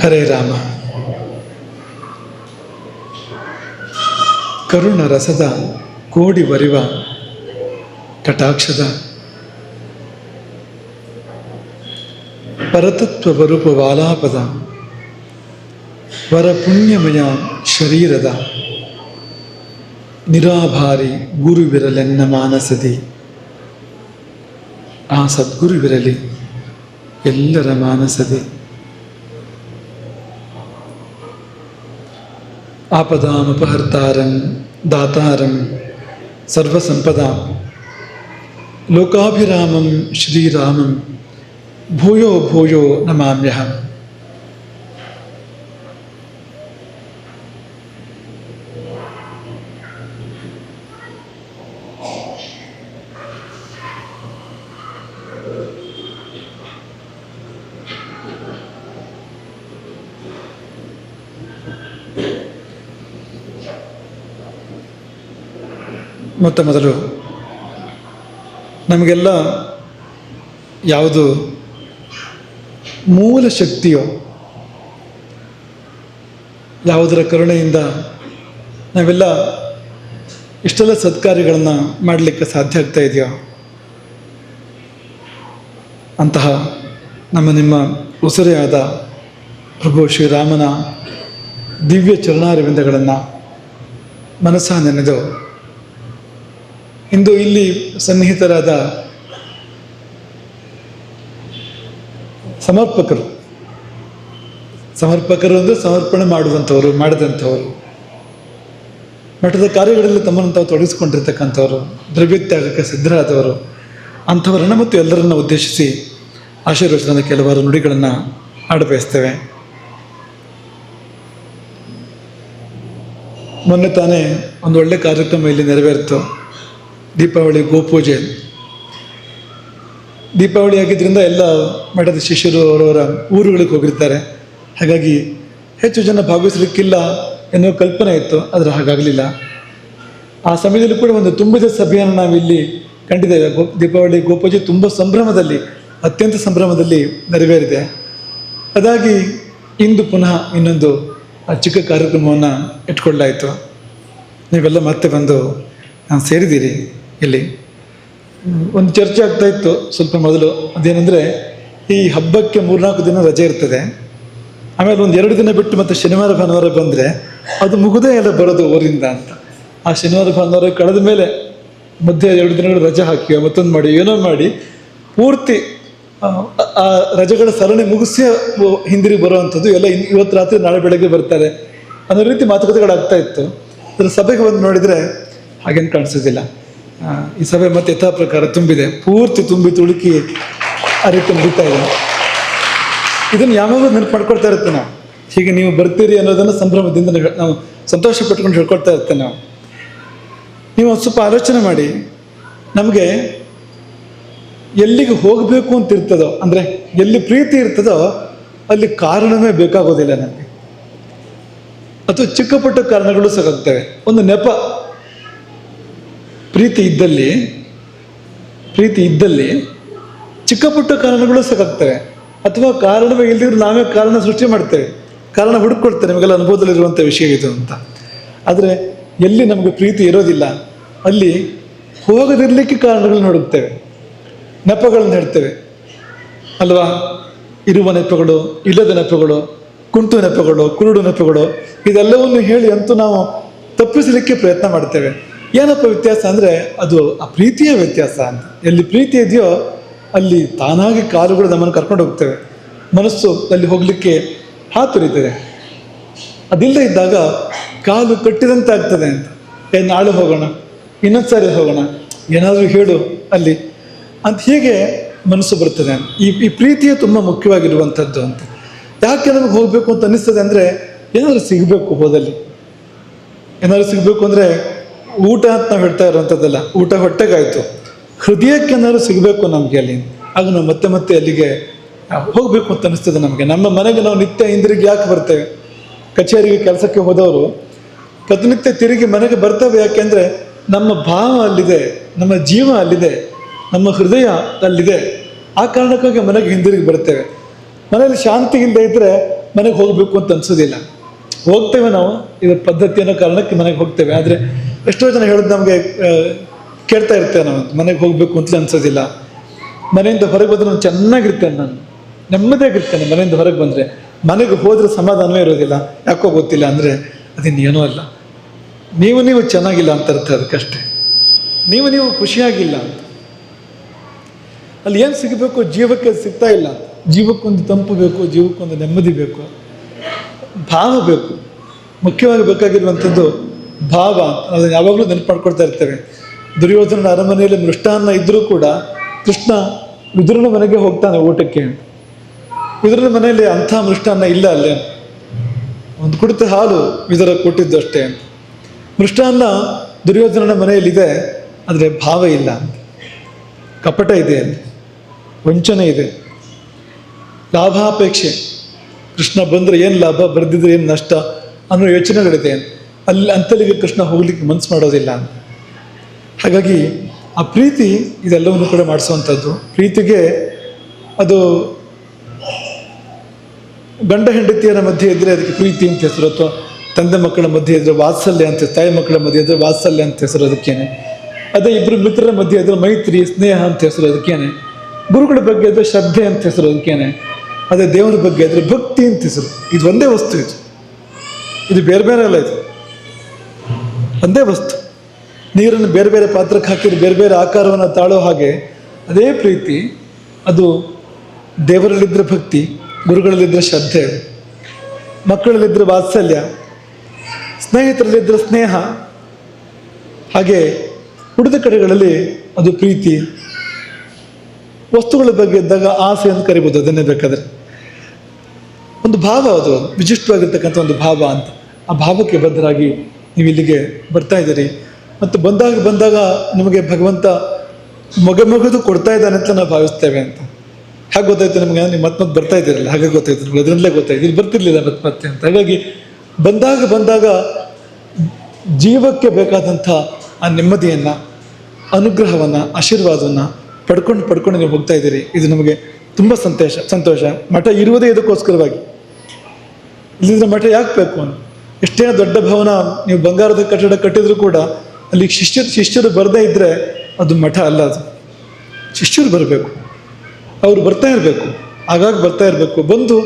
ಹರೇ ರಾಮ. ಕರುಣ ರಸದ ಕೋಡಿ ಬರಿವ ಕಟಾಕ್ಷದ. ಪರತತ್ವ ಬರುಪ ವಾಲಾಪದ. ವರಪುಣ್ಯಮಯ ಶರೀರದ. ನಿರಾಭಾರಿ ಗುರುವಿರಲೆನ್ನ ಮಾನಸದಿ. ಆ ಸದ್ಗುರುವಿರಲಿ ಎಲ್ಲರ ಮಾನಸದಿ. आपदापहर्तारं दातारं सर्वसम्पदां लोकाभिरामं श्रीरामं भूयो भूयो नमाम्यहम्। ಮೊತ್ತ ಮೊದಲು ನಮಗೆಲ್ಲ ಯಾವುದು ಮೂಲ ಶಕ್ತಿಯೋ, ಯಾವುದರ ಕರುಣೆಯಿಂದ ನಾವೆಲ್ಲ ಇಷ್ಟೆಲ್ಲ ಸತ್ಕಾರ್ಯಗಳನ್ನು ಮಾಡಲಿಕ್ಕೆ ಸಾಧ್ಯ ಆಗ್ತಾ ಇದೆಯೋ, ಅಂತಹ ನಮ್ಮ ನಿಮ್ಮ ಉಸಿರೆಯಾದ ಪ್ರಭು ಶ್ರೀರಾಮನ ದಿವ್ಯ ಚರಣಾರವಿಂದಗಳನ್ನು ಮನಸ್ಸ ನೆನೆದು ಇಂದು ಇಲ್ಲಿ ಸನ್ನಿಹಿತರಾದ ಸಮರ್ಪಕರು. ಸಮರ್ಪಕರು ಅಂದರೆ ಸಮರ್ಪಣೆ ಮಾಡುವಂಥವರು, ಮಾಡಿದಂಥವರು. ಮಠದ ಕಾರ್ಯಗಳಲ್ಲಿ ತಮ್ಮನ್ನು ತಾವು ತೊಡಗಿಸಿಕೊಂಡಿರ್ತಕ್ಕಂಥವ್ರು, ದ್ರವ್ಯತ್ಯಾಗಕ್ಕೆ ಸಿದ್ಧರಾದವರು. ಅಂಥವರನ್ನು ಮತ್ತು ಎಲ್ಲರನ್ನ ಉದ್ದೇಶಿಸಿ ಆಶೀರ್ವಚನದ ಕೆಲವಾರು ನುಡಿಗಳನ್ನು ಆಡಬಯಸ್ತೇವೆ. ಮೊನ್ನೆ ತಾನೇ ಒಂದು ಒಳ್ಳೆ ಕಾರ್ಯಕ್ರಮ ಇಲ್ಲಿ ನೆರವೇರಿತು. ದೀಪಾವಳಿ ಗೋಪೂಜೆ. ದೀಪಾವಳಿ ಆಗಿದ್ದರಿಂದ ಎಲ್ಲ ಮಠದ ಶಿಷ್ಯರು ಅವರವರ ಊರುಗಳಿಗೆ ಹೋಗಿರ್ತಾರೆ. ಹಾಗಾಗಿ ಹೆಚ್ಚು ಜನ ಭಾಗವಹಿಸಲಿಕ್ಕಿಲ್ಲ ಎನ್ನುವ ಕಲ್ಪನೆ ಇತ್ತು, ಆದರೆ ಹಾಗಾಗಲಿಲ್ಲ. ಆ ಸಮಯದಲ್ಲಿ ಕೂಡ ಒಂದು ತುಂಬಿದ ಸಭೆಯನ್ನು ನಾವಿಲ್ಲಿ ಕಂಡಿದ್ದೇವೆ. ಗೋ, ದೀಪಾವಳಿ ಗೋಪೂಜೆ ತುಂಬ ಸಂಭ್ರಮದಲ್ಲಿ, ಅತ್ಯಂತ ಸಂಭ್ರಮದಲ್ಲಿ ನೆರವೇರಿದೆ. ಅದಾಗಿ ಇಂದು ಪುನಃ ಇನ್ನೊಂದು ಆ ಚಿಕ್ಕ ಕಾರ್ಯಕ್ರಮವನ್ನು ಇಟ್ಕೊಳ್ಳಾಯಿತು ನೀವೆಲ್ಲ ಮತ್ತೆ ಬಂದು ಸೇರಿದ್ದೀರಿ. ಇಲ್ಲಿ. ಒಂದು ಚರ್ಚೆ ಆಗ್ತಾ ಇತ್ತು ಸ್ವಲ್ಪ ಮೊದಲು. ಅದೇನೆಂದರೆ ಈ ಹಬ್ಬಕ್ಕೆ ಮೂರ್ನಾಲ್ಕು ದಿನ ರಜೆ ಇರ್ತದೆ. ಆಮೇಲೆ ಒಂದು ಎರಡು ದಿನ ಬಿಟ್ಟು ಮತ್ತೆ ಶನಿವಾರ ಭಾನುವಾರ ಬಂದರೆ ಅದು ಮುಗುದೇ ಎಲ್ಲ ಬರೋದು ಊರಿಂದ ಅಂತ. ಆ ಶನಿವಾರ ಭಾನುವಾರ ಕಳೆದ ಮೇಲೆ ಮಧ್ಯೆ ಎರಡು ದಿನಗಳು ರಜೆ ಹಾಕಿ ಮತ್ತೊಂದು ಮಾಡಿ ಏನೋ ಮಾಡಿ ಪೂರ್ತಿ ಆ, ರಜೆಗಳ ಸರಣಿ ಮುಗಿಸಿ ಹಿಂದಿರಿಗೆ ಬರುವಂಥದ್ದು. ಎಲ್ಲ ಇವತ್ತು ರಾತ್ರಿ ನಾಳೆ ಬೆಳಗ್ಗೆ ಬರ್ತಾರೆ ಅನ್ನೋ ರೀತಿ ಮಾತುಕತೆಗಳಾಗ್ತಾ ಇತ್ತು. ಅದರ ಸಭೆಗೆ ಬಂದು ನೋಡಿದರೆ ಹಾಗೇನು ಕಾಣಿಸೋದಿಲ್ಲ ಈ ಸಭೆ ಮತ್ತೆ ಯಥಾ ಪ್ರಕಾರ ತುಂಬಿದೆ. ಪೂರ್ತಿ ತುಂಬಿ ತುಳುಕಿ ಆ ರೀತಿ ಮುಗಿತಾ ಇದೆ. ಇದನ್ನು ಯಾವಾಗ ನೆನಪು ಮಾಡ್ಕೊಳ್ತಾ ಇರುತ್ತೆ ನಾವು. ಹೀಗೆ ನೀವು ಬರ್ತೀರಿ ಅನ್ನೋದನ್ನು ಸಂಭ್ರಮದಿಂದ ನಾವು- ಸಂತೋಷ ಪಟ್ಕೊಂಡು ಹೇಳ್ಕೊಳ್ತಾ ಇರ್ತೇವೆ ನಾವು. ನೀವು ಒಂದು ಸ್ವಲ್ಪ ಆಲೋಚನೆ ಮಾಡಿ. ನಮಗೆ ಎಲ್ಲಿಗೆ ಹೋಗಬೇಕು ಅಂತ ಇರ್ತದೋ, ಅಂದರೆ ಎಲ್ಲಿ ಪ್ರೀತಿ ಇರ್ತದೋ ಅಲ್ಲಿ ಕಾರಣವೇ ಬೇಕಾಗೋದಿಲ್ಲ ನನಗೆ. ಅಥವಾ ಚಿಕ್ಕ ಪುಟ್ಟ ಕಾರಣಗಳು ಸಾಕಾಗ್ತವೆ ಒಂದು ನೆಪ ಪ್ರೀತಿ ಇದ್ದಲ್ಲಿ ಪ್ರೀತಿ ಇದ್ದಲ್ಲಿ ಚಿಕ್ಕ ಪುಟ್ಟ ಕಾರಣಗಳು ಸಾಕಾಗ್ತವೆ ಅಥವಾ ಕಾರಣವೇ ಇಲ್ದಿದ್ರೆ ನಾವೇ ಕಾರಣ ಸೃಷ್ಟಿ ಮಾಡ್ತೇವೆ. ಕಾರಣ ಹುಡುಕೊಳ್ತೇವೆ, ನಮಗೆಲ್ಲ ಅನುಭವದಲ್ಲಿರುವಂಥ ವಿಷಯ ಇದು ಅಂತ. ಆದರೆ ಎಲ್ಲಿ ನಮಗೆ ಪ್ರೀತಿ ಇರೋದಿಲ್ಲ, ಅಲ್ಲಿ ಹೋಗದಿರಲಿಕ್ಕೆ ಕಾರಣಗಳನ್ನ ಹುಡುಕ್ತೇವೆ. ನೆಪಗಳನ್ನು ಹೇಳ್ತೇವೆ. ಅಲ್ವಾ? ಇರುವ ನೆಪಗಳು, ಇಲ್ಲದ ನೆಪಗಳು, ಕುಂಟು ನೆಪಗಳು, ಕುರುಡು ನೆಪಗಳು, ಇದೆಲ್ಲವನ್ನು ಹೇಳಿ ಅಂತೂ ನಾವು ತಪ್ಪಿಸಲಿಕ್ಕೆ ಪ್ರಯತ್ನ ಮಾಡ್ತೇವೆ. ಏನಪ್ಪ ವ್ಯತ್ಯಾಸ ಅಂದರೆ ಅದು ಆ ಪ್ರೀತಿಯ ವ್ಯತ್ಯಾಸ ಅಂತ. ಎಲ್ಲಿ ಪ್ರೀತಿ ಇದೆಯೋ ಅಲ್ಲಿ ತಾನಾಗಿ ಕಾಲುಗಳು ನಮ್ಮನ್ನು ಕರ್ಕೊಂಡು ಹೋಗ್ತೇವೆ. ಮನಸ್ಸು ಅಲ್ಲಿ ಹೋಗಲಿಕ್ಕೆ ಹಾತುರಿತದೆ ಅದಿಲ್ಲದೆ ಇದ್ದಾಗ ಕಾಲು ಕಟ್ಟಿದಂತೆ ಆಗ್ತದೆ ಅಂತ. ಏ, ನಾಳೆ ಹೋಗೋಣ ಇನ್ನೊಂದು ಸಾರಿ ಹೋಗೋಣ, ಏನಾದರೂ ಹೇಳು ಅಲ್ಲಿ ಅಂತ ಹೀಗೆ ಮನಸ್ಸು ಬರ್ತದೆ. ಈ ಈ ಪ್ರೀತಿಯೇ ತುಂಬ ಮುಖ್ಯವಾಗಿರುವಂಥದ್ದು ಅಂತ. ಯಾಕೆ ನಮಗೆ ಹೋಗಬೇಕು ಅಂತ ಅನ್ನಿಸ್ತದೆ ಅಂದರೆ ಏನಾದರೂ ಸಿಗಬೇಕು ಹೋದಲ್ಲಿ. ಏನಾದರೂ ಸಿಗಬೇಕು ಅಂದರೆ ಊಟ ಅಂತ ನಾವು ಹೇಳ್ತಾ ಇರೋಂಥದ್ದಲ್ಲ ಊಟ ಹೊಟ್ಟೆಗಾಯಿತು. ಹೃದಯಕ್ಕೆ ಏನಾದ್ರು ಸಿಗಬೇಕು ನಮಗೆ ಅಲ್ಲಿ. ಆಗ ನಾವು ಮತ್ತೆ ಮತ್ತೆ ಅಲ್ಲಿಗೆ ಹೋಗಬೇಕು ಅಂತ ಅನಿಸ್ತದೆ ನಮಗೆ. ನಮ್ಮ ಮನೆಗೆ ನಾವು ನಿತ್ಯ ಹಿಂದಿರುಗಿ ಯಾಕೆ ಬರ್ತೇವೆ? ಕಚೇರಿಗೆ ಕೆಲಸಕ್ಕೆ ಹೋದವರು ಪ್ರತಿನಿತ್ಯ ತಿರುಗಿ ಮನೆಗೆ ಬರ್ತವೆ ಯಾಕೆಂದರೆ ನಮ್ಮ ಭಾವ ಅಲ್ಲಿದೆ, ನಮ್ಮ ಜೀವ ಅಲ್ಲಿದೆ, ನಮ್ಮ ಹೃದಯ ಅಲ್ಲಿದೆ. ಆ ಕಾರಣಕ್ಕಾಗಿ ಮನೆಗೆ ಹಿಂದಿರುಗಿ ಬರ್ತೇವೆ. ಮನೆಯಲ್ಲಿ ಶಾಂತಿ ಇಲ್ಲದೆ ಇದ್ದರೆ ಮನೆಗೆ ಹೋಗಬೇಕು ಅಂತ ಅನ್ಸೋದಿಲ್ಲ. ಹೋಗ್ತೇವೆ ನಾವು, ಇದು ಪದ್ಧತಿ ಅನ್ನೋ ಕಾರಣಕ್ಕೆ ಮನೆಗೆ ಹೋಗ್ತೇವೆ. ಆದರೆ ಎಷ್ಟೋ ಜನ ಹೇಳೋದು ನಮಗೆ ಕೇಳ್ತಾ ಇರ್ತೇವೆ ನಾನು, ಮನೆಗೆ ಹೋಗಬೇಕು ಅಂತಲೇ ಅನ್ಸೋದಿಲ್ಲ. ಮನೆಯಿಂದ ಹೊರಗೆ ಬಂದರೆ ನಾನು. ಚೆನ್ನಾಗಿರ್ತೇನೆ ನಾನು ನೆಮ್ಮದಿಯಾಗಿರ್ತೇನೆ ಮನೆಯಿಂದ ಹೊರಗೆ ಬಂದರೆ. ಮನೆಗೆ ಹೋದರೆ ಸಮಾಧಾನವೇ ಇರೋದಿಲ್ಲ. ಯಾಕೋ ಗೊತ್ತಿಲ್ಲ ಅಂದರೆ ಅದಿನ್ನೇನೂ ಅಲ್ಲ. ನೀವು ನೀವು ಚೆನ್ನಾಗಿಲ್ಲ ಅಂತ ಅರ್ಥ ಅದಕ್ಕಷ್ಟೇ. ನೀವು ನೀವು ಖುಷಿಯಾಗಿಲ್ಲ ಅಂತ. ಅಲ್ಲಿ ಏನು ಸಿಗಬೇಕು? ಜೀವಕ್ಕೆ ಸಿಗ್ತಾ ಇಲ್ಲ. ಜೀವಕ್ಕೊಂದು ತಂಪು ಬೇಕು, ಜೀವಕ್ಕೊಂದು ನೆಮ್ಮದಿ ಬೇಕು. ಭಾವ ಬೇಕು. ಮುಖ್ಯವಾಗಿ ಬೇಕಾಗಿರುವಂಥದ್ದು ಭಾವ ಅದನ್ನು ಯಾವಾಗಲೂ ನೆನಪು ಮಾಡ್ಕೊಳ್ತಾ ಇರ್ತೇವೆ. ದುರ್ಯೋಧನನ ಅರಮನೆಯಲ್ಲಿ ಮೃಷ್ಟಾನ್ನ ಇದ್ದರೂ ಕೂಡ ಕೃಷ್ಣ ವಿದುರನ ಮನೆಗೆ ಹೋಗ್ತಾನೆ ಊಟಕ್ಕೆ. ವಿದುರನ ಮನೆಯಲ್ಲಿ ಅಂಥ ಮೃಷ್ಟಾನ್ನ ಇಲ್ಲ ಅಲ್ಲೇ. ಒಂದು ಕುಡಿತ ಹಾಲು ವಿದುರ ಕೊಟ್ಟಿದ್ದು ಅಷ್ಟೇ. ಮೃಷ್ಟಾನ್ನ ದುರ್ಯೋಧನನ ಮನೆಯಲ್ಲಿದೆ, ಆದರೆ ಭಾವ ಇಲ್ಲ. ಕಪಟ ಇದೆ ಅಲ್ಲಿ. ವಂಚನೆ ಇದೆ. ಲಾಭಾಪೇಕ್ಷೆ. ಕೃಷ್ಣ ಬಂದರೆ ಏನು ಲಾಭ, ಬರೆದಿದ್ರೆ ಏನು ನಷ್ಟ ಅನ್ನೋ ಯೋಚನೆಗಳಿದೆ. ಅಲ್ಲಿ ಅಂತಲ್ಲಿಗೆ ಕೃಷ್ಣ ಹೋಗ್ಲಿಕ್ಕೆ ಮನ್ಸು ಮಾಡೋದಿಲ್ಲ ಹಾಗಾಗಿ ಆ ಪ್ರೀತಿ ಇದೆಲ್ಲವನ್ನು ಕೂಡ ಮಾಡಿಸುವಂಥದ್ದು. ಪ್ರೀತಿಗೆ ಅದು ಗಂಡ ಹೆಂಡತಿಯರ ಮಧ್ಯೆ ಇದ್ದರೆ ಅದಕ್ಕೆ ಪ್ರೀತಿ ಅಂತ ಹೆಸರು, ಅಥವಾ ತಂದೆ ಮಕ್ಕಳ ಮಧ್ಯೆ ಇದ್ದರೆ ವಾತ್ಸಲ್ಯ ಅಂತ, ತಾಯಿ ಮಕ್ಕಳ ಮಧ್ಯೆ ಇದ್ದರೆ ವಾತ್ಸಲ್ಯ ಅಂತ ಹೆಸರು ಅದಕ್ಕೇನೆ. ಅದೇ ಇಬ್ಬರು ಮಿತ್ರರ ಮಧ್ಯೆ ಇದ್ದರೆ ಮೈತ್ರಿ, ಸ್ನೇಹ ಅಂತ ಹೆಸರು ಅದಕ್ಕೇನೆ. ಗುರುಗಳ ಬಗ್ಗೆ ಇದ್ದರೆ ಶ್ರದ್ಧೆ ಅಂತ ಹೆಸರು ಅದಕ್ಕೇನೆ. ಅದೇ ದೇವರ ಬಗ್ಗೆ ಇದ್ದರೆ ಭಕ್ತಿ ಅಂತ ಹೆಸರು. ಇದು ಒಂದೇ ವಸ್ತು ಇದು. ಇದು ಬೇರೆ ಬೇರೆ ಅಲ್ಲ ಇದು. ಒಂದೇ ವಸ್ತು. ನೀರನ್ನು ಬೇರೆ ಬೇರೆ ಪಾತ್ರಕ್ಕೆ ಹಾಕಿದ್ರೆ ಬೇರೆ ಬೇರೆ ಆಕಾರವನ್ನು ತಾಳೋ ಹಾಗೆ ಅದೇ ಪ್ರೀತಿ, ಅದು ದೇವರಲ್ಲಿದ್ದರೆ ಭಕ್ತಿ ಗುರುಗಳಲ್ಲಿದ್ದರೆ ಶ್ರದ್ಧೆ ಮಕ್ಕಳಲ್ಲಿದ್ದರೆ ವಾತ್ಸಲ್ಯ ಸ್ನೇಹಿತರಲ್ಲಿದ್ದರೆ ಸ್ನೇಹ, ಹಾಗೆ ಉಳಿದ ಕಡೆಗಳಲ್ಲಿ ಅದು ಪ್ರೀತಿ. ವಸ್ತುಗಳ ಬಗ್ಗೆ ಇದ್ದಾಗ ಆಸೆ ಅಂತ ಕರಿಬೋದು, ಅದನ್ನೇ ಬೇಕಾದರೆ. ಒಂದು ಭಾವ ಅದು, ವಿಶಿಷ್ಟವಾಗಿರ್ತಕ್ಕಂಥ ಒಂದು ಭಾವ ಅಂತ. ಆ ಭಾವಕ್ಕೆ ಬದ್ಧರಾಗಿ ನೀವು ಇಲ್ಲಿಗೆ ಬರ್ತಾ ಇದ್ದೀರಿ. ಮತ್ತು ಬಂದಾಗ ಬಂದಾಗ ನಿಮಗೆ ಭಗವಂತ ಮಗಮಗದು ಮೊಗದು ಕೊಡ್ತಾ ಇದ್ದಾನೆ ಅಂತ ನಾವು ಭಾವಿಸ್ತೇವೆ ಅಂತ. ಹಾಗೆ ಗೊತ್ತಾಯ್ತು ನಿಮಗೆ, ನೀವು ಮತ್ತೆ ಮತ್ತೆ ಬರ್ತಾ ಇದ್ದೀರಲ್ಲ, ಹಾಗೆ ಗೊತ್ತಾಯ್ತು ನಿಮ್ಗೆ ಅದರಲ್ಲೇ ಗೊತ್ತಾಯ್ತು. ಇಲ್ಲಿ ಬರ್ತಿರ್ಲಿಲ್ಲ ಮತ್ತೆ ಮತ್ತೆ ಅಂತ. ಹಾಗಾಗಿ ಬಂದಾಗ ಬಂದಾಗ ಜೀವಕ್ಕೆ ಬೇಕಾದಂಥ ಆ ನೆಮ್ಮದಿಯನ್ನು, ಅನುಗ್ರಹವನ್ನು, ಆಶೀರ್ವಾದವನ್ನು ಪಡ್ಕೊಂಡು ಪಡ್ಕೊಂಡು ನೀವು ಹೋಗ್ತಾ ಇದ್ದೀರಿ. ಇದು ನಮಗೆ ತುಂಬ ಸಂತೋಷ ಸಂತೋಷ. ಮಠ ಇರುವುದೇ ಇದಕ್ಕೋಸ್ಕರವಾಗಿ. ಇಲ್ಲಿಂದ ಮಠ ಯಾಕೆ ಬೇಕು ಅಂತ? ಎಷ್ಟೇ ದೊಡ್ಡ ಭವನ ನೀವು ಬಂಗಾರದ ಕಟ್ಟಡ ಕಟ್ಟಿದ್ರು ಕೂಡ ಅಲ್ಲಿ ಶಿಷ್ಯರು ಶಿಷ್ಯರು ಬರದೇ ಇದ್ದರೆ ಅದು ಮಠ ಅಲ್ಲ ಅದು. ಶಿಷ್ಯರು ಬರಬೇಕು. ಅವರು ಬರ್ತಾ ಇರಬೇಕು. ಆಗಾಗ ಬರ್ತಾ ಇರಬೇಕು. ಬಂದು